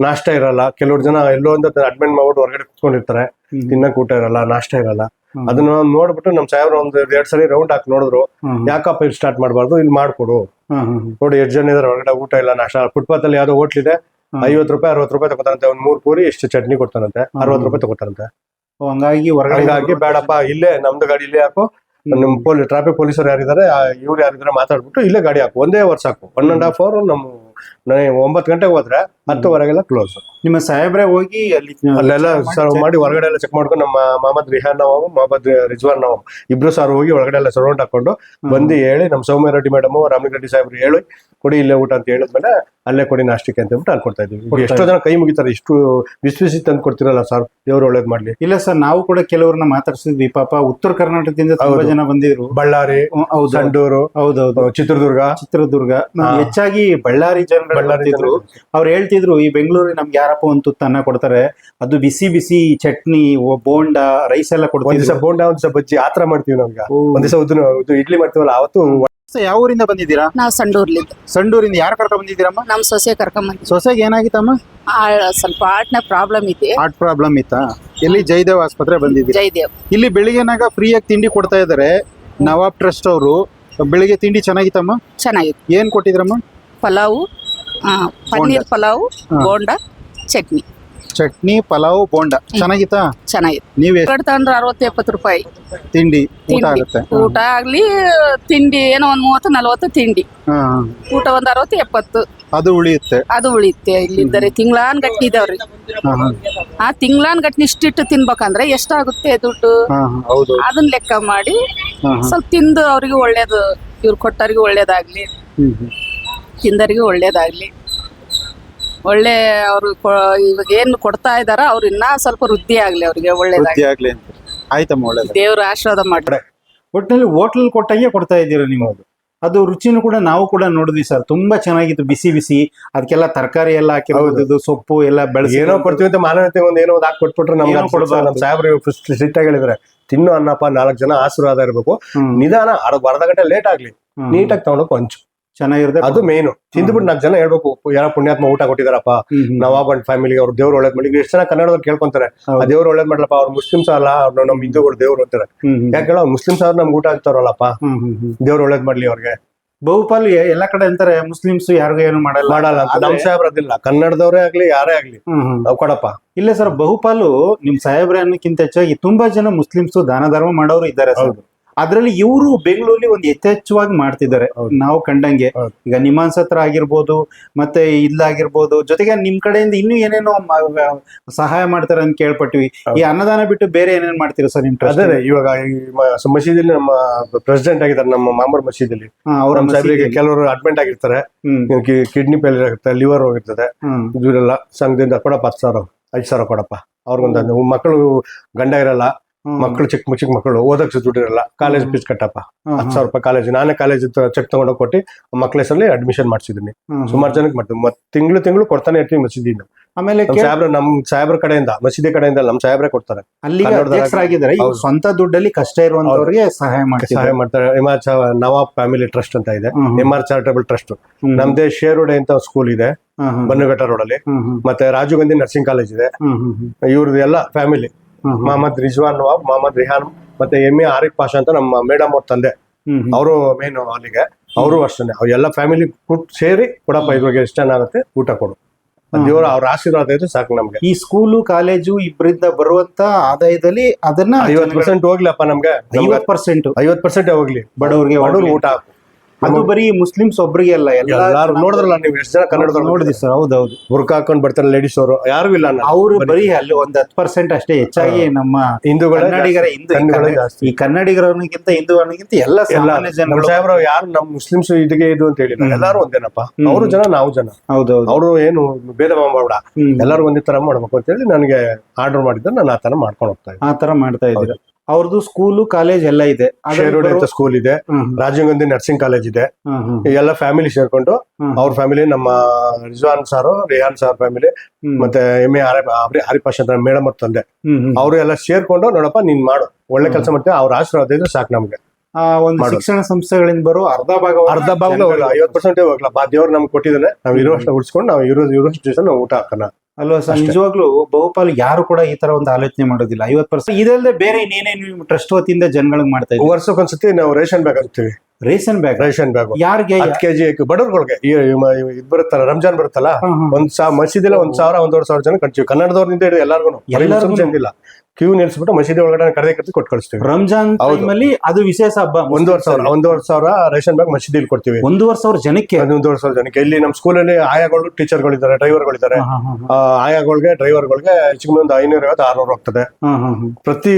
S3: ನಾಷ್ಟ ಇರಲ್ಲ. ಕೆಲವ್ರು ಜನ ಎಲ್ಲೋ ಒಂದ್ ಅಡ್ಮಿಟ್ ಮಾಡ್ಬಿಟ್ಟು ಹೊರಗಡೆ ಕುತ್ಕೊಂಡಿರ್ತಾರೆ. ತಿನ್ನಕ್ ಊಟ ಇರಲ್ಲ ನಾಷ್ಟ ಇರಲ್ಲ. ಅದನ್ನ ನೋಡ್ಬಿಟ್ಟು ನಮ್ ಸಾಹೇಬ್ರ ಒಂದ್ ಎರಡ್ ಸರಿ ರೌಂಡ್ ಹಾಕಿ ನೋಡಿದ್ರು. ಯಾಕಪ್ಪ ಇಲ್ಲಿ ಸ್ಟಾರ್ಟ್ ಮಾಡಬಾರ್ದು? ಇಲ್ಲಿ ಮಾಡ್ಕೊಡು. ನೋಡಿ ಎಷ್ಟು ಜನ ಇದಾರೆ ಹೊರಗಡೆ ಊಟ ಇಲ್ಲ ನಾಷ್ಟ ಫುಟ್ಪಾತ್ ಅಲ್ಲಿ ಯಾವ್ದೋ ಹೋಟ್ಲ್ ಇದೆ. ಐವತ್ ರೂಪಾಯಿ ಅರವತ್ ರೂಪಾಯಿ ತಗೋತಾರಂತೆ. ಒಂದ್ ಮೂರ್ ಪೂರಿ ಎಷ್ಟು ಚಟ್ನಿ ಕೊಡ್ತಾರಂತೆ. ಅರವತ್ ರೂಪಾಯಿ ತಗೋತಾರಂತೆ.
S2: ಹಂಗಾಗಿ ಹೊರಗಡೆ
S3: ಬೇಡಪ್ಪ ಇಲ್ಲೇ ನಮ್ದು ಗಾಡಿ ಇಲ್ಲೇ ಹಾಕು. ನಿಮ್ ಪೊಲೀಸ್ ಟ್ರಾಫಿಕ್ ಪೊಲೀಸರು ಯಾರಿದ್ದಾರೆ ಇವ್ರು ಯಾರಿದ್ದಾರೆ ಮಾತಾಡ್ಬಿಟ್ಟು ಇಲ್ಲೇ ಗಾಡಿ ಹಾಕು. ಒಂದೇ ವರ್ಷ ಹಾಕು ಒನ್ ಅಂಡ್ ಹಾಫ್ ಅವರ್ ನಮ್ಮ ಒಂಬತ್ ಒಂಬತ್ತು ಗಂಟೆಗೆ ಹೋದ್ರೆ ಹತ್ತುವರೆಗೆಲ್ಲ ಕ್ಲೋಸ್
S2: ನಿಮ್ಮ ಸಾಹೇಬ್ರೆ ಹೋಗಿ ಅಲ್ಲಿ
S3: ಅಲ್ಲೆಲ್ಲ ಸರ್ವ್ ಮಾಡಿ ಹೊರಗಡೆ ಎಲ್ಲ ಚೆಕ್ ಮಾಡ್ಕೊಂಡು ನಮ್ಮ ಮೊಹಮ್ಮದ್ ರಿಹಾನ್ ನವಾಬ್ ಮೊಹಮ್ಮದ್ ರಿಜ್ವಾನ್ ನವಾಬ್ ಇಬ್ರು ಸರ್ ಹೋಗಿ ಒಳಗಡೆ ಎಲ್ಲ ಸರೌಂಡ್ ಹಾಕೊಂಡು ಬಂದು ಹೇಳಿ ನಮ್ಮ ಸೌಮ್ಯ ರೆಡ್ಡಿ ಮೇಡಮ್ ರೆಡ್ಡಿ ಸಾಹೇಬ್ರು ಹೇಳಿ ಕೊಡಿ ಇಲ್ಲೇ ಊಟ ಅಂತ ಹೇಳಿದ್ಮೇಲೆ ಅಲ್ಲೇ ಕೊಡಿ ನಾಷ್ಟಕ್ಕೆ ಅಂತ ಹೇಳ್ಬಿಟ್ಟು ಅಲ್ಲಿ ಕೊಡ್ತಾ
S2: ಇದ್ದೀವಿ
S3: ಎಷ್ಟೋ ಜನ ಕೈ ಮುಗಿತಾರೆ ಇಷ್ಟು ಬಿಸಿ ಬಿಸಿ ತಂದು ಕೊಡ್ತಿರಲ್ಲ ಸರ್ ದೇವ್ರು ಒಳ್ಳೇದ್ ಮಾಡ್ಲಿ.
S2: ಇಲ್ಲ ಸರ್ ನಾವು ಕೂಡ ಕೆಲವ್ರನ್ನ ಮಾತಾಡ್ಸಿದ್ವಿ. ಪಾಪ ಉತ್ತರ ಕರ್ನಾಟಕದಿಂದ ತುಂಬಾ ಜನ ಬಂದಿದ್ರು.
S3: ಬಳ್ಳಾರಿ ಸಂಡೂರು
S2: ಹೌದೌದು
S3: ಚಿತ್ರದುರ್ಗ.
S2: ಚಿತ್ರದುರ್ಗ. ನಾವು ಹೆಚ್ಚಾಗಿ ಬಳ್ಳಾರಿ ಜನ
S3: ಬಳ್ಳಾರಿ
S2: ಅವ್ರು ಹೇಳ್ತಿದ್ರು ಕೊಟ್ಟಿದ್ರು ಈ ಬೆಂಗಳೂರಿ ನಮ್ಗೆ ಯಾರಪ್ಪ ಒಂದು ತುತ್ತನ್ನ ಕೊಡ್ತಾರೆ. ಅದು ಬಿಸಿ ಬಿಸಿ ಚಟ್ನಿ ಬೋಂಡ ರೈಸ್ ಎಲ್ಲ
S3: ಕೊಡ್ತೀವಿ ದಿವಸ ಬೋಂಡ ಒಂದ್ ದಿವಸ ಬಜ್ಜಿ ಆತರ ಮಾಡ್ತೀವಿ
S2: ನಮ್ಗೆ.
S3: ಒಂದ್ ದಿವಸ ಉದ್ದು ಇದು ಇಡ್ಲಿ ಮಾಡ್ತೀವಲ್ಲ ಅವತ್ತು
S2: ಯಾವ ಊರಿಂದ ಬಂದಿದ್ದೀರಾ?
S4: ನಾವು ಸಂಡೂರ್ಲಿದ್ದು.
S2: ಸಂಡೂರಿಂದ ಯಾರು ಕರ್ಕೊಂಡ್ ಬಂದಿದ್ದೀರಮ್ಮ?
S4: ನಮ್ಮ ಸೊಸೆ ಬಂದಿ
S2: ಸೊಸೆಗೆ ಏನಾಗಿತ್ತಮ್ಮ?
S4: ಸ್ವಲ್ಪ ಹಾರ್ಟ್ನ ಪ್ರಾಬ್ಲಮ್ ಇದೆ
S2: ಹಾರ್ಟ್ ಪ್ರಾಬ್ಲಮ್ ಇತ್ತಾ? ಇಲ್ಲಿ ಜಯದೇವ್ ಆಸ್ಪತ್ರೆ ಬಂದಿದ್ದೀರಾ?
S4: ಜಯದೇವ್.
S2: ಇಲ್ಲಿ ಬೆಳಿಗ್ಗೆನಾಗ ಫ್ರೀಯಾಗಿ ತಿಂಡಿ ಕೊಡ್ತಾ ಇದ್ದಾರೆ ನವಾಬ್ ಟ್ರಸ್ಟ್ ಅವರು. ಬೆಳಿಗ್ಗೆ ತಿಂಡಿ ಚೆನ್ನಾಗಿತ್ತಮ್ಮ?
S4: ಚೆನ್ನಾಗಿತ್ತು.
S2: ಏನ್ ಕೊಟ್ಟಿದ್ರಮ್ಮ?
S4: ಪಲಾವು. ಆ, ಪನ್ನೀರ್ ಪಲಾವ್. ಬೋಂಡ ಚಟ್ನಿ.
S2: ಚಟ್ನಿ ಪಲಾವ್ ಬೋಂಡ. ಚೆನ್ನಾಗಿತ್ತಾ?
S4: ಚೆನ್ನಾಗಿತ್ತು.
S2: ನೀವು ಎಷ್ಟು
S4: ಕಡ್ತ ಅರವತ್ತು ಎಪ್ಪತ್ತು ರೂಪಾಯಿ.
S2: ತಿಂಡಿ ಊಟ ಆಗುತ್ತೆ.
S4: ಊಟ ಆಗ್ಲಿ ತಿಂಡಿ ಏನೋ ಒಂದ್ ಮೂವತ್ತು ನಲ್ವತ್ತು ತಿಂಡಿ. ಊಟ ಒಂದ್ ಅರವತ್ತು ಎಪ್ಪತ್ತು
S2: ಅದು ಉಳಿಯುತ್ತೆ.
S4: ಅದು ಉಳಿಯುತ್ತೆ. ಇಲ್ಲಿದ್ದಾರೆ ತಿಂಗ್ಳಾನ್ ಗಟ್ಟಿ ಇದಾವ್ರಿ. ಆ ತಿಂಗ್ಳಾನ್ ಗಟ್ಟಿ ಇಷ್ಟಿಟ್ಟು ತಿನ್ಬೇಕಂದ್ರೆ ಎಷ್ಟಾಗುತ್ತೆ ದುಡ್ಡು? ಅದನ್ನ ಲೆಕ್ಕ ಮಾಡಿ. ಸ್ವಲ್ಪ ತಿಂದು ಅವ್ರಿಗೆ ಒಳ್ಳೇದು ಇವ್ರು ಕೊಟ್ಟವ್ರಿಗೆ ಒಳ್ಳೇದಾಗ್ಲಿ. ತಿಂದರಿಗೆ ಒಳ್ಳೇದಾಗಲಿ. ಒಳ್ಳೆ ಅವರು ಇವಾಗ ಏನು ಕೊಡ್ತಾ ಇದಾರ ಅವ್ರು ಇನ್ನ ಸ್ವಲ್ಪ ವೃದ್ಧಿ ಆಗ್ಲಿ ಅವ್ರಿಗೆ ಒಳ್ಳೇದಾಗ್ಲಿ.
S2: ಆಗ್ಲಿ ಅಂತ. ಆಯ್ತಮ್ಮ ಒಳ್ಳೇದು
S4: ದೇವ್ರ ಆಶೀರ್ವಾದ ಮಾಡ್ರಿ
S2: ಒಟ್ಟಿನಲ್ಲಿ ಹೋಟ್ಲಲ್ಲಿ ಕೊಟ್ಟಾಗೆ ಕೊಡ್ತಾ ಇದ್ದೀರಾ ನೀವು ಅದು? ರುಚಿನೂ ಕೂಡ ನಾವು ಕೂಡ ನೋಡಿದ್ವಿ ಸರ್. ತುಂಬಾ ಚೆನ್ನಾಗಿತ್ತು ಬಿಸಿ ಬಿಸಿ. ಅದಕ್ಕೆಲ್ಲ ತರಕಾರಿ ಎಲ್ಲ ಹಾಕಿರೋದು ಸೊಪ್ಪು ಎಲ್ಲ ಬೆಳೆಸಿ
S3: ಏನೋ ಕೊಡ್ತೀವಿ ಅಂತ ಮಾನವತೆ ಒಂದು ಏನೋ ಒಂದು ಹಾಕಿ ಕೊಟ್ಬಿಟ್ರೆ ನಮ್ಗೆ
S2: ಏನೋ
S3: ನಮ್ಮ
S2: ಕೊಡ್ಬಾರ್ದು.
S3: ಸಾಹೇಬ್ರು ಸ್ಟ್ರಿಕ್ಟ್ ಆಗಿ ಹೇಳಿದ್ರೆ. ತಿನ್ನು ಅನ್ನಪ್ಪ ನಾಲ್ಕು ಜನ ಆಶೀರ್ವಾದ ಇರಬೇಕು. ನಿಧಾನ ಅರ್ಧ ಅರ್ಧ ಗಂಟೆ ಲೇಟ್ ಆಗ್ಲಿ. ನೀಟಾಗಿ ತಗೊಂಡೋಗಿ ಹಂಚು
S2: ಚೆನ್ನಾಗಿರುತ್ತೆ.
S3: ಅದು ಮೇನ್ ತಿಂದ್ಬಿಟ್ಟು ನಾಲ್ಕು ಜನ ಹೇಳ್ಬೇಕು ಯಾರ ಪುಣ್ಯಾತ್ಮ ಊಟ ಕೊಟ್ಟಿದಾರಪ್ಪ. ನವಾಬ್ ಅಂಡ್ ಫ್ಯಾಮಿಲಿ ಅವ್ರ ದೇವ್ರು ಒಳ್ಳೇದ್ ಮಾಡಿ. ಎಷ್ಟು ಜನ ಕನ್ನಡದವ್ರು ಕೇಳ್ಕೊಂತಾರೆ ಆ ದೇವ್ರು ಒಳ್ಳೇದ್ ಮಾಡ್ಲಪ್ಪ ಅವ್ರು ಮುಸ್ಲಿಮ್ಸ್ ಅಲ್ಲ ಅವ್ರು ನಮ್ ಹಿಂದೂಗಳು ದೇವ್ರು ಅಂತಾರೆ. ಯಾಕೆ ಹೇಳೋ ಮುಸ್ಲಿಮ್ಸ್ ಅವ್ರು ನಮ್ಗೆ ಊಟ ಆಗ್ತಾರಲ್ಲಪ್ಪ. ದೇವ್ರು ಒಳ್ಳೇದ್ ಮಾಡ್ಲಿ ಅವ್ರಿಗೆ.
S2: ಬಹುಪಾಲು ಎಲ್ಲಾ ಕಡೆ ಅಂತಾರೆ ಮುಸ್ಲಿಮ್ಸ್ ಯಾರಿಗೂ ಏನು ಮಾಡಲ್ಲ.
S3: ಮಾಡಲ್ಲ ನಮ್
S2: ಆದ್ರೆ-
S3: ಸಾಹೇಬ್ರ ಅದಿಲ್ಲ. ಕನ್ನಡದವ್ರೇ ಆಗ್ಲಿ ಯಾರೇ ಆಗ್ಲಿ. ನಾವು. ಕೊಡಪ್ಪ.
S2: ಇಲ್ಲ ಸರ್ ಬಹುಪಾಲು ನಿಮ್ ಸಾಹೇಬ್ರೆ ಅನ್ನಕ್ಕಿಂತ ಹೆಚ್ಚಾಗಿ ತುಂಬಾ ಜನ ಮುಸ್ಲಿಮ್ಸ್ ದಾನ ಧರ್ಮ ಮಾಡೋರು ಇದ್ದಾರೆ ಸರ್. ಅದ್ರಲ್ಲಿ ಇವರು ಬೆಂಗಳೂರಲ್ಲಿ ಒಂದು ಯಥೇಚ್ಛವಾಗಿ ಮಾಡ್ತಿದ್ದಾರೆ. ನಾವು ಕಂಡಂಗೆ. ಈಗ ನಿಮಾನ್ಸ್ ಹತ್ರ ಆಗಿರ್ಬೋದು ಮತ್ತೆ ಇಲ್ಲಾಗಿರ್ಬೋದು ಜೊತೆಗೆ ನಿಮ್ ಕಡೆಯಿಂದ ಇನ್ನೂ ಏನೇನೋ ಸಹಾಯ ಮಾಡ್ತಾರೆ ಅಂತ ಕೇಳ್ಪಟ್ಟಿವಿ ಈ ಅನ್ನದಾನ ಬಿಟ್ಟು ಬೇರೆ ಏನೇನ್ ಮಾಡ್ತೀರಾ ಸರ್ ನಿಮ್
S3: ಅದೇ ಇವಾಗ ಈ ಮ- ನಮ್ಮ ಪ್ರೆಸಿಡೆಂಟ್ ಆಗಿದ್ದಾರೆ ನಮ್ಮ ಮಾಮೂರ್ ಮಸೀದಿಲಿ.
S2: ಅವ್ರ
S3: ನಮ್ಮ ಸಾಹೇಬ್ರಿಗೆ ಕೆಲವರು ಅಡ್ಮಿಟ್ ಆಗಿರ್ತಾರೆ. ಕಿಡ್ನಿ ಫೇಲ್ಯೂರ್ ಇರುತ್ತೆ ಲಿವರ್ ಹೋಗಿರ್ತದೆ. ಇವರೆಲ್ಲ ಸಂಘದಿಂದ ಕೊಡಪ್ಪ ಹತ್ತು ಸಾವಿರ ಐದು ಸಾವಿರ ಕೊಡಪ್ಪ. ಅವ್ರಿಗೊಂದು ಮಕ್ಕಳು ಗಂಡ ಇರಲ್ಲ. ಮಕ್ಕಳು ಚಿಕ್ಕ ಚಿಕ್ಕ ಮಕ್ಕಳು ಓದಕ್ ದುಡ್ಡಿರಲ್ಲ. ಕಾಲೇಜ್ ಫೀಸ್ ಕಟ್ಟಪ್ಪ. ಹತ್ತು ಸಾವಿರ ರೂಪಾಯಿ ಕಾಲೇಜ್. ನಾನೇ ಕಾಲೇಜ್ ಚೆಕ್ ತಗೊಂಡೋಗಿ ಕೊಟ್ಟು ಮಕ್ಕಳ ಹೆಸರಲ್ಲಿ ಅಡ್ಮಿಷನ್
S2: ಮಾಡಿಸಿದೀನಿ
S3: ಸುಮಾರು ಜನಕ್ಕೆ ಮಾಡ್ತೀವಿ ಮತ್ತೆ ತಿಂಗಳು ತಿಂಗಳು ಕೊಡ್ತಾನೆ ಇರ್ತೀವಿ ಮಸೀದಿನ
S2: ಆಮೇಲೆ
S3: ಸಾಹೇಬ್ರ ನಮ್ ಸಾಹೇಬ್ರ ಕಡೆಯಿಂದ ಮಸೀದಿ ಕಡೆಯಿಂದ ನಮ್ ಸಾಹೇಬ್ರೆ ಕೊಡ್ತಾರೆ.
S2: ಸ್ವಂತ ದುಡ್ಡಲ್ಲಿ ಕಷ್ಟ ಇರುವಂತವ್ರಿಗೆ ಸಹಾಯ ಮಾಡಿ
S3: ಸಹಾಯ ಮಾಡ್ತಾರೆ. M R Nawab family trust ಅಂತ ಇದೆ. ಎಂ ಆರ್ ಚಾರಿಟಬಲ್ ಟ್ರಸ್ಟ್ ನಮ್ದೇ ಶೇರುಡೆ ಅಂತ ಸ್ಕೂಲ್ ಇದೆ. ಬನ್ನಘಟ್ಟ ರೋಡ್ ಅಲ್ಲಿ. ಮತ್ತೆ ರಾಜೀವ್ ಗಾಂಧಿ ನರ್ಸಿಂಗ್ ಕಾಲೇಜ್ ಇದೆ. ಇವ್ರದ್ದು ಎಲ್ಲ ಫ್ಯಾಮಿಲಿ ಮೊಹಮ್ಮದ್ ರಿಜ್ವಾನ್ ನವಾಬ್ ಮೊಹಮ್ಮದ್ ರಿಹಾನ್ ಮತ್ತೆ ಎಂ ಎ ಆರಿಫ್ ಪಾಷಾ ಅಂತ ನಮ್ಮ ಮೇಡಮ್ ಅವ್ರ ತಂದೆ. ಅವರು ಮೇನ್ ಅಲ್ಲಿಗೆ ಅವರು ಅಷ್ಟೇ ಎಲ್ಲ ಫ್ಯಾಮಿಲಿ ಸೇರಿ ಕೊಡಪ್ಪ ಇದ್ರಿಗೆ ಎಷ್ಟು ಆಗುತ್ತೆ ಊಟ ಕೊಡು. ದೇವ್ರ ಅವ್ರ ಆಶೀರ್ವಾದ ಇದ್ರೆ ಸಾಕು ನಮ್ಗೆ.
S2: ಈ ಸ್ಕೂಲು ಕಾಲೇಜು ಇಬ್ಬರಿಂದ ಬರುವಂತ ಆದಾಯದಲ್ಲಿ ಅದನ್ನ
S3: ಐವತ್ ಪರ್ಸೆಂಟ್ ಹೋಗ್ಲಪ್ಪ ನಮ್ಗೆ.
S2: ಐವತ್ ಪರ್ಸೆಂಟ್
S3: ಐವತ್ ಪರ್ಸೆಂಟ್ ಹೋಗ್ಲಿ.
S2: ಬಡವ್ರಿಗೆ
S3: ಬಡವ್ರಿಗೆ ಊಟ ಹಾಕು.
S2: ಅದು ಬರೀ ಮುಸ್ಲಿಮ್ಸ್ ಒಬ್ರಿಗೆ ಅಲ್ಲ ಎಲ್ಲ
S3: ಎಲ್ಲಾರು ನೋಡಿದ್ರಲ್ಲ ನೀವು ಎಷ್ಟು ಜನ ಕನ್ನಡದವ್ರು
S2: ನೋಡಿದ್ವಿ ಸರ್ ಹೌದೌದು.
S3: ಬುರ್ಕ ಹಾಕೊಂಡ್ ಬರ್ತಾರೆ ಲೇಡೀಸ್ ಅವರು ಯಾರು ಇಲ್ಲ
S2: ಅವ್ರು
S3: ಬರೀ
S2: ಅಲ್ಲಿ ಒಂದ್ ಹತ್ತು ಪರ್ಸೆಂಟ್ ಅಷ್ಟೇ ಹೆಚ್ಚಾಗಿ ನಮ್ಮ
S3: ಹಿಂದೂಗಳ
S2: ಕನ್ನಡಿಗರ. ಹಿಂದೂ ಈ ಕನ್ನಡಿಗರನಿಗಿಂತ ಹಿಂದೂಗಳಿಗಿಂತ ಎಲ್ಲ ಸಾಮಾನ್ಯ ಜನ
S3: ಸಾಹೇಬ್ರು ಯಾರು ನಮ್ಮ ಮುಸ್ಲಿಮ್ಸ್ ಇದಕ್ಕೆ ಇದು ಅಂತ
S2: ಹೇಳಿ.
S3: ಎಲ್ಲಾರು ಒಂದೇನಪ್ಪ. ಅವರು ಜನ ನಾವು ಜನ.
S2: ಹೌದೌದು.
S3: ಅವರು ಏನು ಭೇದ ಭಾವ ಮಾಡ್ಬೇಡ.
S2: ಹ್ಮ್.
S3: ಎಲ್ಲರೂ ಒಂದೇ ತರ ಮಾಡ್ಬೇಕು ಅಂತ ಹೇಳಿ ನನಗೆ ಆರ್ಡರ್ ಮಾಡಿದ್ರೆ ನಾನು ಆ ತರ ಮಾಡ್ಕೊಂಡು ಹೋಗ್ತಾ
S2: ಆ ತರ ಮಾಡ್ತಾ ಇದ್ದೀರಾ? ಅವ್ರದ್ದು ಸ್ಕೂಲು ಕಾಲೇಜ್ ಎಲ್ಲ ಇದೆ. ಅದ್ರಲ್ಲಿ
S3: ಶೇರುಡೆ ಅಂತ ಸ್ಕೂಲ್ ಇದೆ. ರಾಜೀವ್ ಗಾಂಧಿ ನರ್ಸಿಂಗ್ ಕಾಲೇಜ್ ಇದೆ. ಎಲ್ಲ ಫ್ಯಾಮಿಲಿ ಸೇರ್ಕೊಂಡು. ಅವ್ರ ಫ್ಯಾಮಿಲಿ ನಮ್ಮ Rizwan sir Rihan sir family ಮತ್ತೆ ಎಂ ಎ ಹರಿಪಾಶ್ ಅಂತ ಮೇಡಮ್ ಅವ್ರ ತಂದೆ. ಅವರು ಎಲ್ಲ ಸೇರ್ಕೊಂಡು ನೋಡಪ್ಪ ನೀನ್ ಮಾಡು. ಒಳ್ಳೆ ಕೆಲಸ ಮಾಡ್ತೀವಿ ಅವ್ರ ಆಶೀರ್ವಾದ ಇದ್ರೆ ಸಾಕು ನಮ್ಗೆ.
S2: ಆ ಒಂದು ಶಿಕ್ಷಣ ಸಂಸ್ಥೆಗಳಿಂದ ಬರೋ ಅರ್ಧ ಭಾಗ
S3: ಅರ್ಧ ಭಾಗ ಹೋಗ್ಲ ಐವತ್ ಪರ್ಸೆಂಟ್ ಹೋಗ್ಲಾ ಬಾ ದೇವ್ರು ನಮ್ಗೆ ಕೊಟ್ಟಿದ್ದಾನೆ ನಾವು ಇರುವಷ್ಟು ಉಳಿಸ್ಕೊಂಡು ನಾವು ಇರೋ ಇರೋ ನಾವು ಊಟ ಹಾಕೋಣ.
S2: ಅಲ್ವಾ ಸರ್. ನಿಜವಾಗ್ಲೂ ಬಹುಪಾಲು ಯಾರು ಕೂಡ ಈ ತರ ಒಂದು ಆಲೋಚನೆ ಮಾಡೋದಿಲ್ಲ. ಐವತ್ ಪರ್ಸೆಂಟ್ ಇದಲ್ಲದೆ ಬೇರೆ ಇನ್ನೇನೇನು ಟ್ರಸ್ಟ್ ವತಿಯಿಂದ ಜನಗಳಿಗೆ ಮಾಡ್ತಾ ಇದ್ದೀವಿ
S3: ವರ್ಷಕ್ಕೊಂದ್ಸತಿ ನಾವು ರೇಷನ್ ಬ್ಯಾಗ್ ಹಾಕ್ತಿವಿ
S2: ರೇಷನ್ ಬ್ಯಾಗ್.
S3: Ration bag.
S2: ಯಾರಿಗೆ
S3: ಹತ್ತು ಕೆಜಿ ಬಡವ್ರಗಳಿಗೆ. ಇದು ಬರುತ್ತಲ್ಲ ರಂಜಾನ್ ಬರುತ್ತಲ್ಲ. ಒಂದ್ ಸಾವಿರ ಮಸೀದಿಲ್ಲ ಒಂದ್ ಸಾವಿರ ಒಂದೂವರೆ ಸಾವಿರ ಜನ ಕಟ್ತೀವಿ. ಕನ್ನಡದವ್ರಿಂದ ಹಿಡಿದು ಎಲ್ಲಾರ್ಗು. ಇಲ್ಲ ಕ್ಯೂ ನಿಲ್ಸ್ಬಿಟ್ಟು ಮಸೀದಿ ಒಳಗಡೆ ಕರೆದೇ ಕರ್ತಿ ಕೊಟ್ಟು ಕಳಿಸ್ತೀವಿ.
S2: ರಂಜಾನ್. ಅಲ್ಲಿ ಅದು ವಿಶೇಷ ಹಬ್ಬ
S3: ಒಂದೂವರೆ ಸಾವಿರ ಒಂದೂವರೆ ಸಾವಿರ ರೇಷನ್ ಬ್ಯಾಗ್ ಮಸೀದಿಲಿ ಕೊಡ್ತೀವಿ.
S2: ಒಂದೂವರೆ ಸಾವಿರ ಜನಕ್ಕೆ?
S3: ಒಂದೂವರೆ ಸಾವಿರ ಜನಕ್ಕೆ. ಇಲ್ಲಿ ನಮ್ಮ ಸ್ಕೂಲಲ್ಲಿ ಆಯಾಗಳು ಟೀಚರ್ಗಳಿದ್ದಾರೆ ಡ್ರೈವರ್ಗಳಿದ್ದಾರೆ. ಆಯಾಗಳಿಗೆ ಡ್ರೈವರ್ಗಳಿಗೆ ಹೆಚ್ಚಿಗೆ ಒಂದು ಐನೂರ ಐವತ್ತು ಆರ್ನೂರು ಹೋಗ್ತದೆ. ಪ್ರತಿ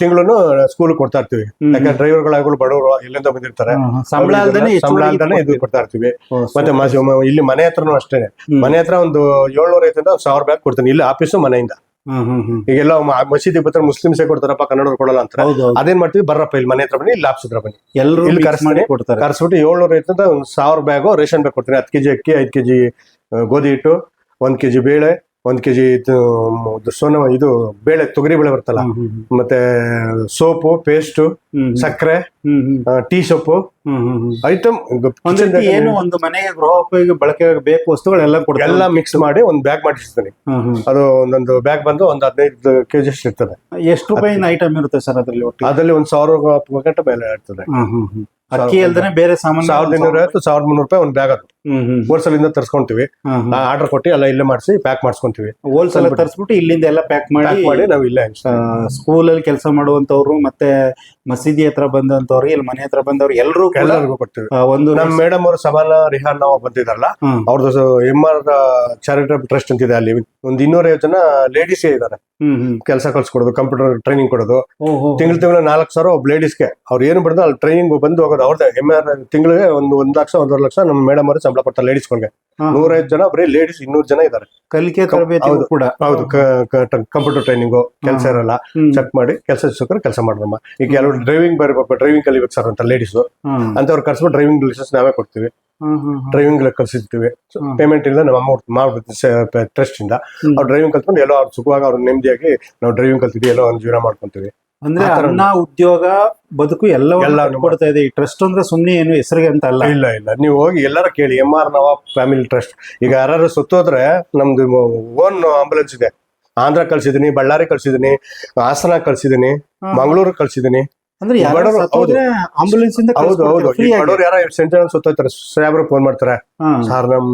S3: ತಿಂಗಳು ಸ್ಕೂಲ್ ಕೊಡ್ತಾ ಇರ್ತೀವಿ. ಯಾಕಂದ್ರೆ ಡ್ರೈವರ್ಗಳಾಗಲು ಬಡವರು ಇಲ್ಲಿಂದ ಬಂದಿರ್ತಾರೆ.
S2: ಸಂಬಳ ಅಲ್ದೇನೆ
S3: ಸಂಬಳ ಅಲ್ದೇನೆ ಇದು ಕೊಡ್ತಾ ಇರ್ತೀವಿ ಮತ್ತೆ ಮ- ಇಲ್ಲಿ ಮನೆ ಹತ್ರನೂ ಅಷ್ಟೇನೆ. ಮನೆ ಹತ್ರ ಒಂದು ಏಳ್ನೂರ ಐವತ್ತರಿಂದ ಸಾವಿರ ಬ್ಯಾಗ್ ಕೊಡ್ತೀನಿ. ಇಲ್ಲಿ ಆಫೀಸು ಮನೆಯಿಂದ.
S2: ಹ್ಮ್, ಹ್ಮ್, ಹ್ಮ್.
S3: ಈಗೆಲ್ಲ ಮ- ಮಸೀದಿ ಬರ್ತಾರೆ ಮುಸ್ಲಿಮ್ಸೇ ಕೊಡ್ತಾರಪ್ಪ ಕನ್ನಡ ಕೊಡಲ್ಲ ಅಂತ.
S2: ಹೌದು ಹೌದು.
S3: ಅದೇನ್ ಮಾಡ್ತೀವಿ? ಬರ್ರಪ್ಪ ಇಲ್ಲಿ ಮನೆ ಹತ್ರ ಬನ್ನಿ ಇಲ್ಲಿ ಆಫೀಸ್ ಹತ್ರ ಬನ್ನಿ.
S2: ಎಲ್ಲರೂ
S3: ಇಲ್ಲಿ
S2: mix
S3: ಕರ್ಸ್ತೀನಿ.
S2: ಮಾಡಿ ಕೊಡ್ತಾರೆ.
S3: ಕರ್ಸ್ಬಿಟ್ಟು ಏಳ್ನೂರ ಐವತ್ತರಿಂದ ಒಂದು ಸಾವಿರ ಬ್ಯಾಗು ರೇಷನ್ ಬ್ಯಾಗ್ ಕೊಡ್ತೀನಿ. ಹತ್ತು ಕೆಜಿ ಅಕ್ಕಿ ಐದು ಕೆಜಿ ಗೋಧಿ ಹಿಟ್ಟು ಒಂದ್ ಕೆಜಿ ಬೇಳೆ ಒಂದ್ ಕೆಜಿ ಇದು ಸೋನ ಇದು ಬೇಳೆ ತೊಗರಿ ಬೇಳೆ ಬರ್ತಲ್ಲ ಮತ್ತೆ ಸೋಪು ಪೇಸ್ಟು ಸಕ್ಕರೆ ಟೀ ಸೊಪ್ಪು. ಐಟಮ್
S2: ಏನು ಒಂದು ಮನೆಗೆ ಗೃಹೋಪಯೋಗಿ ಬಳಕೆ ಬೇಕು ವಸ್ತುಗಳೆಲ್ಲ ಕೊಡ್ತಾರೆ.
S3: ಎಲ್ಲ ಮಿಕ್ಸ್ ಮಾಡಿ ಒಂದು ಬ್ಯಾಗ್
S2: ಮಾಡಿಸ್ತೀನಿ.
S3: ಅದು ಒಂದೊಂದು ಬ್ಯಾಗ್ ಬಂದು ಒಂದು ಹದಿನೈದು ಕೆಜಿ ಅಷ್ಟು ಇರ್ತದೆ.
S2: ಎಷ್ಟು ರೂಪಾಯಿನ ಐಟಮ್ ಇರುತ್ತೆ ಸರ್ ಅದರಲ್ಲಿ ಒಟ್ಟು
S3: ಅದರಲ್ಲಿ ಒಂದ್ ಸಾವಿರ ಗಂಟೆ ಬೆಲೆ ಇರ್ತದೆ.
S2: ಅಕ್ಕಿ ಅಲ್ದೇನೆ ಬೇರೆ ಸಾಮಾನು
S3: ಸಾವಿರದ ಇನ್ನೂರ ಐವತ್ತು ಸಾವಿರದ ಮುನ್ನೂರು ರೂಪಾಯಿ ಒಂದು ಬ್ಯಾಗ್ ಅದು. ಹೋಲ್ಸೇಲ್ ಇಂದ ತರ್ಸ್ಕೊಂತೀವಿ. ಆರ್ಡರ್ ಕೊಟ್ಟು ಎಲ್ಲ ಇಲ್ಲೇ ಮಾಡಿಸಿ ಪ್ಯಾಕ್ ಮಾಡಿಸ್ಕೊಂತೀವಿ.
S2: ಹೋಲ್ಸೇಲ್ ತರಿಸ್ಬಿಟ್ಟು ಇಲ್ಲಿಂದ ಎಲ್ಲ ಪ್ಯಾಕ್
S3: ಮಾಡಿ
S2: ಮಾಡಿ
S3: ನಾವು ಇಲ್ಲೇ ಹಂಚ್ತೀವಿ.
S2: ಸ್ಕೂಲ್ ಅಲ್ಲಿ ಕೆಲಸ ಮಾಡುವಂತವ್ರು ಮತ್ತೆ ಮಸೀದಿ ಹತ್ರ ಬಂದಂತವ್ರು ಇಲ್ಲಿ ಮನೆ ಹತ್ರ ಬಂದವ್ರು ಎಲ್ಲರೂ
S3: ಎಲ್ಲರಿಗೂ ಕೊಡ್ತೀವಿ.
S2: ಒಂದು
S3: ನಮ್ಮ ಮೇಡಮ್ ಅವರು ಸಮಾನ ರಿಹಾನ್ ನಾವು ಬಂದಿದಾರಲ್ಲ. ಅವ್ರದ್ದು ಎಂ ಆರ್ ಚಾರಿಟಬಲ್ ಟ್ರಸ್ಟ್ ಅಂತಿದೆ ಅಲ್ಲಿ. ಒಂದ್ ಇನ್ನೂರೈವತ್ತು ಜನ ಲೇಡೀಸ್
S2: ಹ್ಮ್
S3: ಕೆಲಸ ಕಲ್ಸ್ಕೊಡೋದು ಕಂಪ್ಯೂಟರ್ ಟ್ರೈನಿಂಗ್ ಕೊಡೋದು. ತಿಂಗಳ ತಿಂಗಳ ನಾಲ್ಕು ಸಾವಿರ ಒಬ್ಬ ಲೇಡೀಸ್ಗೆ ಅವ್ರು ಏನು ಬಿಡೋದು ಅಲ್ಲಿ ಟ್ರೈನಿಂಗ್ ಬಂದು ಹೋಗೋದು ಅವ್ರದ್ದು ಎಂ ಆರ್ ತಿಂಗಳಿಗೆ ಒಂದು ಒಂದ್ ಲಕ್ಷ ಒಂದೂವರೆ ಲಕ್ಷ ನಮ್ಮ ಮೇಡಮ್ ಅವರು ಸಂಬಳ ಕೊಡ್ತಾರೆ ಲೇಡೀಸ್ಗಳಿಗೆ. ನೂರೈದು ಜನ ಬರೀ ಲೇಡೀಸ್ ಇನ್ನೂರು ಜನ ಇದಾರೆ.
S2: ಕಲಿಕೆ ತರಬೇತಿ. ಕೂಡ.
S3: ಹೌದು. ಕಂಪ್ಯೂಟರ್ ಟ್ರೈನಿಂಗು ಕೆಲಸ ಇರಲ್ಲ. ಚೆಕ್ ಮಾಡಿ ಕೆಲಸ ಕೆಲಸ ಮಾಡ್ರಮ್ಮ. ಈಗ ಕೆಲವರು ಡ್ರೈವಿಂಗ್ ಬರಬೇಕು ಡ್ರೈವಿಂಗ್ ಕಲಿಬೇಕು ಸರ್ ಅಂತ ಲೇಡೀಸ್. ಅಂತವ್ರು ಕರ್ಸ್ಬಿಟ್ಟು ಡ್ರೈವಿಂಗ್ ಲೈಸೆನ್ಸ್ ನಾವೇ ಕೊಡ್ತೀವಿ. ಡ್ರೈವಿಂಗ್ ಕಲ್ಸಿರ್ತೀವಿ ಪೇಮೆಂಟ್ ಇಲ್ಲ ನಮ್ಮ ಅಮೌಂಟ್ ಮಾಡ್ಬಿಡ್ತೀವಿ ಟ್ರಸ್ಟ್ ಇಂದ. ಅವ್ರು ಡ್ರೈವಿಂಗ್ ಕಲ್ತ್ಕೊಂಡು ಎಲ್ಲೋ ಅವ್ರು ಸುಖವಾಗಿ ಅವ್ರು ನೆಮ್ಮದಿಯಾಗಿ ನಾವು ಡ್ರೈವಿಂಗ್ ಕಲ್ತಿದ್ವಿ ಎಲ್ಲೋ ಒಂದು ಜೀವನ ಮಾಡ್ಕೊಂತೀವಿ.
S2: ಅಂದ್ರೆ ಅನ್ನ ಉದ್ಯೋಗ ಬದುಕು ಎಲ್ಲ
S3: ಎಲ್ಲ
S2: ಕೊಡ್ತಾ ಇದೆ. ಈ ಟ್ರಸ್ಟ್ ಅಂದ್ರೆ ಸುಮ್ಮನೆ ಏನು ಹೆಸರಿಗೆ ಅಂತ ಅಲ್ಲ.
S3: ಇಲ್ಲ ಇಲ್ಲ. ನೀವು ಹೋಗಿ ಎಲ್ಲರ ಕೇಳಿ. M R Nawab family trust ಈಗ ಯಾರು ಸುತ್ತೋದ್ರೆ ನಮ್ದು ಓನ್ ಆಂಬುಲೆನ್ಸ್ ಇದೆ. ಆಂಧ್ರ ಕಳ್ಸಿದೀನಿ ಬಳ್ಳಾರಿ ಕಳ್ಸಿದೀನಿ ಹಾಸನ ಕಳ್ಸಿದೀನಿ. ಮಂಗಳೂರು ಕಳ್ಸಿದೀನಿ.
S2: ಅಂದ್ರೆ ಆಂಬುಲೆನ್ಸ್ ಇಂದ
S3: ಹೌದು ಹೌದು. ಬಡವ್ರು ಯಾರ ಸುತ್ತೋಯ್ತಾರೆ. ಸಾಹೇಬ್ರು ಫೋನ್ ಮಾಡ್ತಾರೆ. ಸರ್ ನಮ್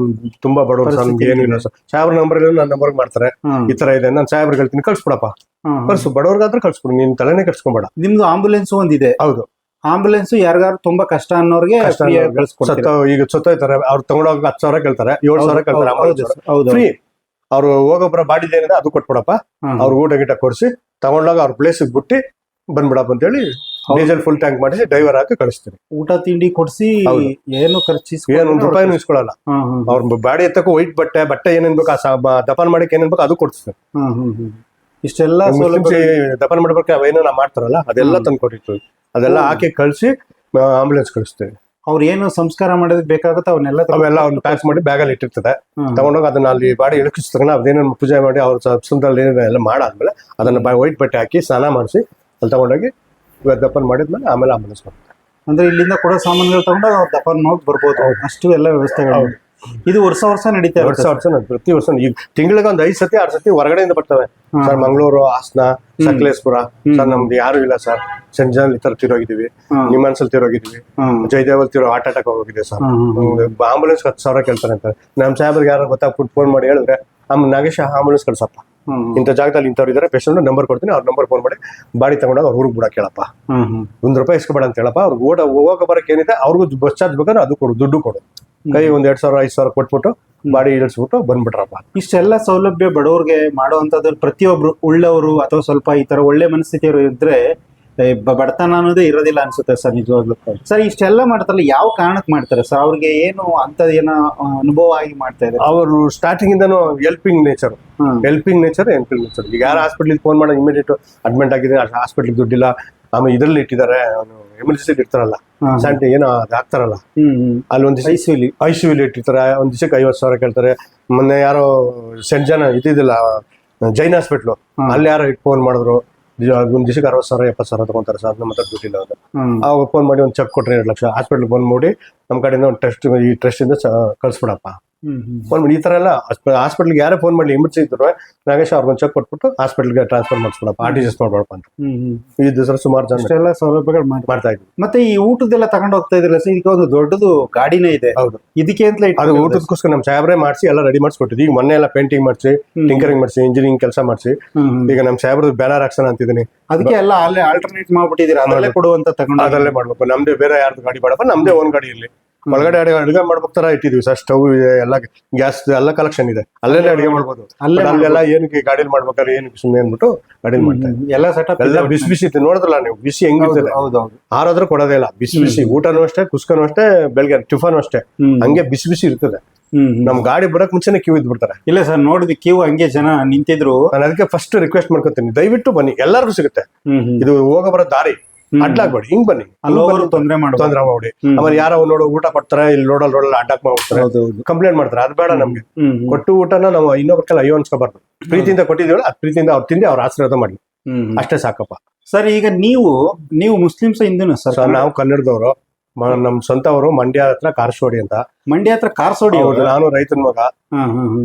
S3: ತುಂಬಾ ಬಡವ್ರು ಸರ್ ನಮ್ಗೆ ಏನಿಲ್ಲ ಸರ್. ಸಾಹೇಬ್ರ ನಂಬರ್ ಇಲ್ಲ ನನ್ನ ನಂಬರ್ ಮಾಡ್ತಾರೆ. ಈ ತರ ಇದೆ. ನಾನು ಸಾಹೇಬ್ರಿಗೆ ಹೇಳ್ತೀನಿ ಕಳ್ಸ್ಬಿಡಪ್ಪ. ಕಳ್ಸು. ಬಡವ್ರಿಗಾದ್ರೆ ಕಳ್ಸ್ಬಿಡು. ನೀನ್ ತಲೆನೇ ಕಟ್ಸ್ಕೊಂಬೇಡ
S2: ನಿಮ್ದು ಆಂಬುಲೆನ್ಸ್ ಒಂದಿದೆ.
S3: ಹೌದು.
S2: ಆಂಬುಲೆನ್ಸ್ ಯಾರಿಗಾರು ತುಂಬಾ ಕಷ್ಟ ಅನ್ನೋರ್ಗೆ
S3: ಈಗ ಸತ್ತೋಯ್ತಾರೆ. ಅವ್ರು ತಗೊಂಡೋಗ ಹತ್ತು ಸಾವಿರ ಕೇಳ್ತಾರೆ. ಏಳು ಸಾವಿರ ಕೇಳ್ತಾರೆ. ಫ್ರೀ ಅವ್ರು. ಹೋಗೋಬ್ರ ಬಾಡಿದ ಏನಿದೆ ಅದು ಕೊಟ್ಬಿಡಪ್ಪ. ಅವ್ರ ಊಟ ಗೀಟ ಕೊಡಿಸಿ ತಗೊಂಡೋಗ ಅವ್ರ ಪ್ಲೇಸ್ ಬಿಟ್ಟು ಬಂದ್ಬಿಡಪ್ಪ ಅಂತೇಳಿ. ಡೀಸೆಲ್ ಫುಲ್ ಟ್ಯಾಂಕ್ ಮಾಡಿಸಿ ಡ್ರೈವರ್ ಹಾಕಿ ಕಳಿಸ್ತೀನಿ.
S2: ಊಟ ತಿಂಡಿ ಕೊಡ್ಸಿ. ಏನು ಖರ್ಚಿಸಿ
S3: ಏನು ಒಂದ್ ರೂಪಾಯಿನೂ ಇಸ್ಕೊಳಲ್ಲ ಅವ್ರ ಬಾಡಿ ಎತ್ತಕ್ಕೂ ವೈಟ್ ಬಟ್ಟೆ ಬಟ್ಟೆ ಏನೇನ್ ಬೇಕು ಆ ದಫನ್ ಮಾಡಕ್ಕೆ ಏನೇನ್ ಬೇಕು ಅದು ಕೊಡ್ತೀನಿ
S2: ಇಷ್ಟೆಲ್ಲ
S3: ದಫನ್ ಮಾಡ್ಬೇಕು ಅವೇನೋ ಮಾಡ್ತಾರಲ್ಲ ಅದೆಲ್ಲ. ತಂದು ಕೊಟ್ಟಿರ್ತೀವಿ. ಅದೆಲ್ಲ ಹಾಕಿ ಕಳಿಸಿ ಆಂಬುಲೆನ್ಸ್ ಕಳಿಸ್ತೀವಿ.
S2: ಅವ್ರು ಏನು ಸಂಸ್ಕಾರ ಮಾಡೋದಕ್ಕೆ ಬೇಕಾಗುತ್ತೆ ಅವನ್ನೆಲ್ಲ
S3: ಅವೆಲ್ಲ ಅವ್ನು ಪ್ಯಾಕ್ ಮಾಡಿ ಬ್ಯಾಗಲ್ಲಿ ಇಟ್ಟಿರ್ತದೆ. ತಗೊಂಡೋಗಿ ಅದನ್ನ ಅಲ್ಲಿ ಬಾಡಿ ಇಳಕಿಸ್ತಾಗ ಅದೇನೇನು ಪೂಜೆ ಮಾಡಿ ಅವ್ರ ಏನೇನು ಎಲ್ಲ ಮಾಡಾದ್ಮೇಲೆ ಅದನ್ನ ಬಾ ವೈಟ್ ಬಟ್ಟೆ ಹಾಕಿ ಸ್ನಾನ ಮಾಡಿಸಿ ಅಲ್ಲಿ ತಗೊಂಡೋಗಿ ಇವಾಗ ದಪ್ಪನ್ ಮಾಡಿದ್ಮೇಲೆ ಆಮೇಲೆ ಆಂಬುಲೆನ್ಸ್ ಬರುತ್ತೆ
S2: ಅಂದ್ರೆ ಇಲ್ಲಿಂದ ಕೊಡೋ ಸಾಮಾನುಗಳು ತಗೊಂಡು ಅವ್ರು ದಫನ್ ಮಾಡಿ ಬರ್ಬೋದು. ಅಷ್ಟು ಎಲ್ಲ ವ್ಯವಸ್ಥೆಗಳು. ಇದು ವರ್ಷ ವರ್ಷ ನಡೀತಾ
S3: ವರ್ಷ ವರ್ಷ ಪ್ರತಿ ವರ್ಷ ಈಗ ತಿಂಗಳಿಗೆ ಒಂದು ಐದು ಸತಿ ಆರು ಸತಿ ಹೊರಗಡೆಯಿಂದ ಬರ್ತವೆ. ಸರ್ ಮಂಗಳೂರು ಹಾಸನ ಸಕಲೇಶ್ಪುರ. ಸರ್ ನಮ್ದು ಯಾರು ಇಲ್ಲ ಸರ್. ಸೆಂಟ್ ಜಾನ್ ಈ ತರ ತಿರೋಗಿದೀವಿ. ನಿಮ್ಮನ್ಸಲ್ ತಿರೋಗಿದೀವಿ. ಜಯದೇವಲ್ ತಿರೋ ಹಾರ್ಟ್ ಅಟ್ಯಾಕ್ ಹೋಗಿದೆ ಸರ್. ಆಂಬುಲೆನ್ಸ್ ಹತ್ತು ಸಾವಿರ ಕೇಳ್ತಾರೆ ಅಂತ. ನಮ್ಮ ಸಾಹೇಬ್ರಿಗೆ ಯಾರು ಗೊತ್ತಾಗ್ಬಿಟ್ಟು ಫೋನ್ ಮಾಡಿ ಹೇಳಿದ್ರೆ ನಮ್ ನಾಗೇಶ ಆಂಬುಲೆನ್ಸ್ ಕಳ್ಸಪ್ಪ. ಇಂಥ ಜಾಗದಲ್ಲಿ ಇಂಥವ್ರು ಇದ್ದಾರೆ ಪೇಷಂಟ್ ನಂಬರ್ ಕೊಡ್ತೀನಿ ಅವ್ರ ನಂಬರ್ ಫೋನ್ ಮಾಡಿ ಬಾಡಿ ತಗೊಂಡಾಗ ಅವ್ರ ಊರಿಗೆ ಬಿಡಕ್ಕೆ ಕೇಳಪ್ಪ
S2: ಹ್ಮ್, ಹ್ಮ್.
S3: ಒಂದ್ ರೂಪಾಯಿ ಇಸ್ಕೊಬೇಡ ಅಂತ ಹೇಳಪ್ಪ ಅವ್ರಿಗೆ ಓಡ ಹೋಗೋಕೆ ಬರಕ್ಕೆ ಏನಿದೆ ಅವ್ರಿಗೂ ಬಸ್ ಚಾರ್ಜ್ ಬೇಕಾದ್ರೆ ಅದು ಕೊಡು ದುಡ್ಡು ಕೊಡು. ಕೈ ಒಂದ್ ಎರಡ್ ಸಾವಿರ ಐದು ಸಾವಿರ ಕೊಟ್ಬಿಟ್ಟು ಬಾಡಿ ಇಳಿಸ್ಬಿಟ್ಟು ಬಂದ್ಬಿಟ್ರಪ್ಪ.
S2: ಇಷ್ಟೆಲ್ಲ ಸೌಲಭ್ಯ ಬಡವ್ರಿಗೆ ಮಾಡುವಂತದ್ರಲ್ಲಿ ಪ್ರತಿಯೊಬ್ರು ಉಳ್ಳವರು ಅಥವಾ ಸ್ವಲ್ಪ ಈ ತರ ಒಳ್ಳೆ ಮನಸ್ಥಿತಿಯವರು ಇದ್ರೆ ಬಡತನ ಅನ್ನೋದೇ ಇರೋದಿಲ್ಲ ಅನ್ಸುತ್ತೆ ಸರ್ ನಿಜವಾಗ್ಲೂ. ಸರ್ ಇಷ್ಟೆಲ್ಲ ಮಾಡ್ತಾರಲ್ಲ ಯಾವ ಕಾರಣಕ್ಕೆ ಮಾಡ್ತಾರೆ ಸರ್? ಅವ್ರಿಗೆ ಏನು ಅಂತ ಏನೋ ಅನುಭವ ಆಗಿ ಮಾಡ್ತಾ ಇದ್ದಾರೆ?
S3: ಅವರು ಸ್ಟಾರ್ಟಿಂಗ್ ಇಂದನು helping nature helping nature helping nature ಈಗ ಯಾರು ಹಾಸ್ಪಿಟ್ಲಿಗೆ ಫೋನ್ ಮಾಡೋ ಇಮಿಡಿಯೇಟ್ ಅಡ್ಮಿಟ್ ಆಗಿದೆ ಹಾಸ್ಪಿಟ್ಲಿಗೆ ದುಡ್ಡಿಲ್ಲ ಆಮೇಲೆ ಇದ್ರಲ್ಲಿ ಇಟ್ಟಿದ್ದಾರೆ ಎಮರ್ಜೆನ್ಸಿ ಇರ್ತಾರಲ್ಲ
S2: ಹಾ.
S3: ಸ್ಯಾಂಟಿ ಏನೋ ಹಾಕ್ತಾರಲ್ಲ.
S2: ಹ್ಮ್
S3: ಅಲ್ಲಿ ಒಂದ್
S2: ಐಸಿಯುಲಿ
S3: ಸಿ ಯುಲಿ ಇಟ್ಟಿರ್ತಾರೆ ಒಂದ್ ದಿವಸಕ್ಕೆ ಐವತ್ತು ಸಾವಿರ ಕೇಳ್ತಾರೆ. ಮೊನ್ನೆ ಯಾರೋ ಸೆಂಟ್ ಜನ ಇದ್ದಿದ್ದಿಲ್ಲ ಜೈನ್ ಹಾಸ್ಪಿಟ್ಲು. ಅಲ್ಲಿ ಯಾರೋ ಇಟ್ ಫೋನ್ ಮಾಡಿದ್ರು. ಒಂದ್ ದಿವಸಕ್ಕೆ ಅರವತ್ತು ಸಾವಿರ ಎಪ್ಪತ್ತು ಸಾವಿರ ತಗೊಂತಾರೆ ಸರ್ ಅದನ್ನ ಹತ್ರ ದುಡ್ಡಿಲ್ಲ ಅಂತ. ಅವಾಗ ಫೋನ್ ಮಾಡಿ ಒಂದು ಚೆಕ್ ಕೊಟ್ರೆ ಎರಡು ಲಕ್ಷ ಹಾಸ್ಪಿಟ್ಲ್ ಬಂದ್ ಮಾಡಿ ನಮ್ಮ ಕಡೆಯಿಂದ ಒಂದು ಟೆಸ್ಟ್ ಈ ಟೆಸ್ಟ್ ಇಂದ ಕಳ್ಸ್ಬಿಡಪ್ಪ. ಫೋನ್ ಮಾಡಿ ಈ ತರ ಎಲ್ಲ ಹಾಸ್ಪಿಟ್ಲ್ಗೆ ಯಾರೇ ಫೋನ್ ಮಾಡಲಿ ಎಮರ್ಜೆನ್ಸಿ ಇದ್ರು ನಾಗೇಶ್ ಅವ್ರಿಗೊಂದು ಚೆಕ್ ಕೊಟ್ಬಿಟ್ಟು ಹಾಸ್ಪಿಟ್ಲ್ಗೆ ಟ್ರಾನ್ಸ್ಫರ್ ಮಾಡಿಸ್ಕೊಡಪ್ಪ ಆರ್ ಟಿ ಜಿ ಮಾಡ್ಬೇಡಪ್ಪ ಅಂತ ಈ ದಿವಸ ಸುಮಾರು ಜನ
S2: ಎಲ್ಲ ಸೌಲಭ್ಯಗಳು
S3: ಮಾಡ್ತಾ ಇದ್ವಿ
S2: ಮತ್ತೆ ಈ ಊಟದೆಲ್ಲ ತಗೊಂಡು ಹೋಗ್ತಾ ಇದ್ರಲ್ಲ ಸರ್ ಇದಕ್ಕೆ ಒಂದು ದೊಡ್ಡದು ಗಾಡಿನೇ ಇದೆ.
S3: ಹೌದು.
S2: ಇದಕ್ಕೆ ಅಂತಲೇ
S3: ಅದು ಊಟದಕ್ಕೋಸ್ಕರ ನಮ್ಮ ಸಾಹೇಬ್ರೆ ಮಾಡಿಸಿ ಎಲ್ಲ ರೆಡಿ ಮಾಡಿಸ್ಕೊಟ್ಟಿದ್ವಿ. ಈಗ ಮೊನ್ನೆ ಎಲ್ಲ ಪೇಂಟಿಂಗ್ ಮಾಡಿಸಿ ಟಿಂಕರಿಂಗ್ ಮಾಡಿಸಿ ಇಂಜಿನಿಯರಿಂಗ್ ಕೆಲಸ ಮಾಡಿಸಿ. ಈಗ ನಮ್ಮ ಸಾಹೇಬ್ರದ್ದು ಬ್ಯಾನರ್ ಹಾಕ್ಸೋಣ ಅಂತಿದ್ದೀನಿ.
S2: ಅದಕ್ಕೆ ಎಲ್ಲ ಅಲ್ಲೇ ಆಲ್ಟರ್ನೇಟ್ ಮಾಡ್ಬಿಟ್ಟಿದ್ದೀರಾ? ಅದರಲ್ಲೇ ಕೊಡುವಂತ ತಗೊಂಡು
S3: ಅದರಲ್ಲೇ ಮಾಡ್ಬೇಕು. ನಮ್ದೇ ಬೇರೆ ಯಾರ್ದು ಗಾಡಿ ಬೇಡಪ್ಪ ನಮ್ದೇ ಓನ್ ಗಾಡಿ ಇರ್ಲಿ ಒಳಗಡೆ ಅಡಿಗೆ ಅಡುಗೆ ಮಾಡ್ಬೇಕು ತರ ಇಟ್ಟಿದ್ವಿ ಸರ್. ಸ್ಟವ್ ಇದೆ ಎಲ್ಲ ಗ್ಯಾಸ್ ಎಲ್ಲ ಕಲೆಕ್ಷನ್ ಇದೆ. ಅಲ್ಲೇ ಅಡಿಗೆ ಮಾಡ್ಬೋದು. ಅಲ್ಲೆಲ್ಲ ಏನಕ್ಕೆ ಗಾಡಿಲಿ ಮಾಡ್ಬೇಕಾದ್ರೆ ಏನಕ್ಕೆ ಸುಮ್ಮನೆ ಅನ್ಬಿಟ್ಟು ಅಡಿಗೆ ಮಾಡ್ತಾರೆ
S2: ಎಲ್ಲ ಸೆಟಪ್
S3: ಎಲ್ಲ ಬಿಸಿ ಬಿಸಿ ಇತ್ತು. ನೋಡಿದ್ರಲ್ಲ ನೀವು ಬಿಸಿ ಹೆಂಗಿರ್ತದೆ ಆರಾದ್ರೂ ಕೊಡೋದೇ ಇಲ್ಲ. ಬಿಸಿ ಬಿಸಿ. ಊಟನೂ ಅಷ್ಟೇ ಕುಸ್ಕನೂ ಅಷ್ಟೇ ಬೆಳಗ್ಗೆ ಟಿಫನ್ ಅಷ್ಟೇ. ಹಂಗೆ ಬಿಸಿ ಬಿಸಿ ಇರ್ತದೆ.
S2: ಹ್ಮ್
S3: ನಮ್ ಗಾಡಿ ಬರಕ್ ಮುಂಚೆನೆ ಕ್ಯೂ ಇದ್ಬಿಡ್ತಾರೆ.
S2: ಇಲ್ಲ ಸರ್ ನೋಡಿದ್ ಕ್ಯೂ ಹಂಗೆ ಜನ ನಿಂತಿದ್ರು.
S3: ನಾನು ಅದಕ್ಕೆ ಫಸ್ಟ್ ರಿಕ್ವೆಸ್ಟ್ ಮಾಡ್ಕೊತೀನಿ. ದಯವಿಟ್ಟು ಬನ್ನಿ. ಎಲ್ಲರಿಗೂ ಸಿಗುತ್ತೆ. ಇದು ಹೋಗ ಬರೋ ದಾರಿ. ಅಡ್ಲಾಗ್ಬೇಡಿ ಹಿಂಗ್ ಬನ್ನಿ.
S2: ತೊಂದ್ರೆ
S3: ತೊಂದ್ರೆ ಮಾಡಿ ಅವ್ರು ಯಾರೋ ನೋಡು ಊಟ ಕೊಡ್ತಾರೆ ಇಲ್ಲಿ ನೋಡಲ್ ನೋಡಲ್ಲ ಅಡ್ಡಾಕ್
S2: ಹೌದು
S3: ಕಂಪ್ಲೇಂಟ್ ಮಾಡ್ತಾರೆ. ಅದ್ ಬೇಡ ನಮ್ಗೆ. ಕೊಟ್ಟು ಊಟನ ನಾವು ಇನ್ನೊಬ್ರ ಕೆಲ ಅಯ್ಯೋ ಅನ್ಸ್ಕೋಬಾರ್ದು. ಪ್ರೀತಿಯಿಂದ ಕೊಟ್ಟಿದೀವಲ್ಲ ಅದ್ ಪ್ರೀತಿಯಿಂದ ಅವ್ರು ತಿಂದು ಅವ್ರ ಆಶೀರ್ವಾದ ಮಾಡ್ಲಿ
S2: ಹ್ಮ್.
S3: ಅಷ್ಟೇ ಸಾಕಪ್ಪ.
S2: ಸರ್ ಈಗ ನೀವು ನೀವು ಮುಸ್ಲಿಮ್ಸ್ ಹಿಂದೂನ ಸರ್?
S3: ನಾವು ಕನ್ನಡದವರು. ನಮ್ ಸ್ವಂತವರು ಮಂಡ್ಯ ಹತ್ರ ಕಾರ್ಸೋಡಿ ಅಂತ.
S2: ಮಂಡ್ಯ ಹತ್ರ ಕಾರ್ಸೋಡಿ
S3: ಹೌದು, ನಾನು ರೈತನ ಮಗ.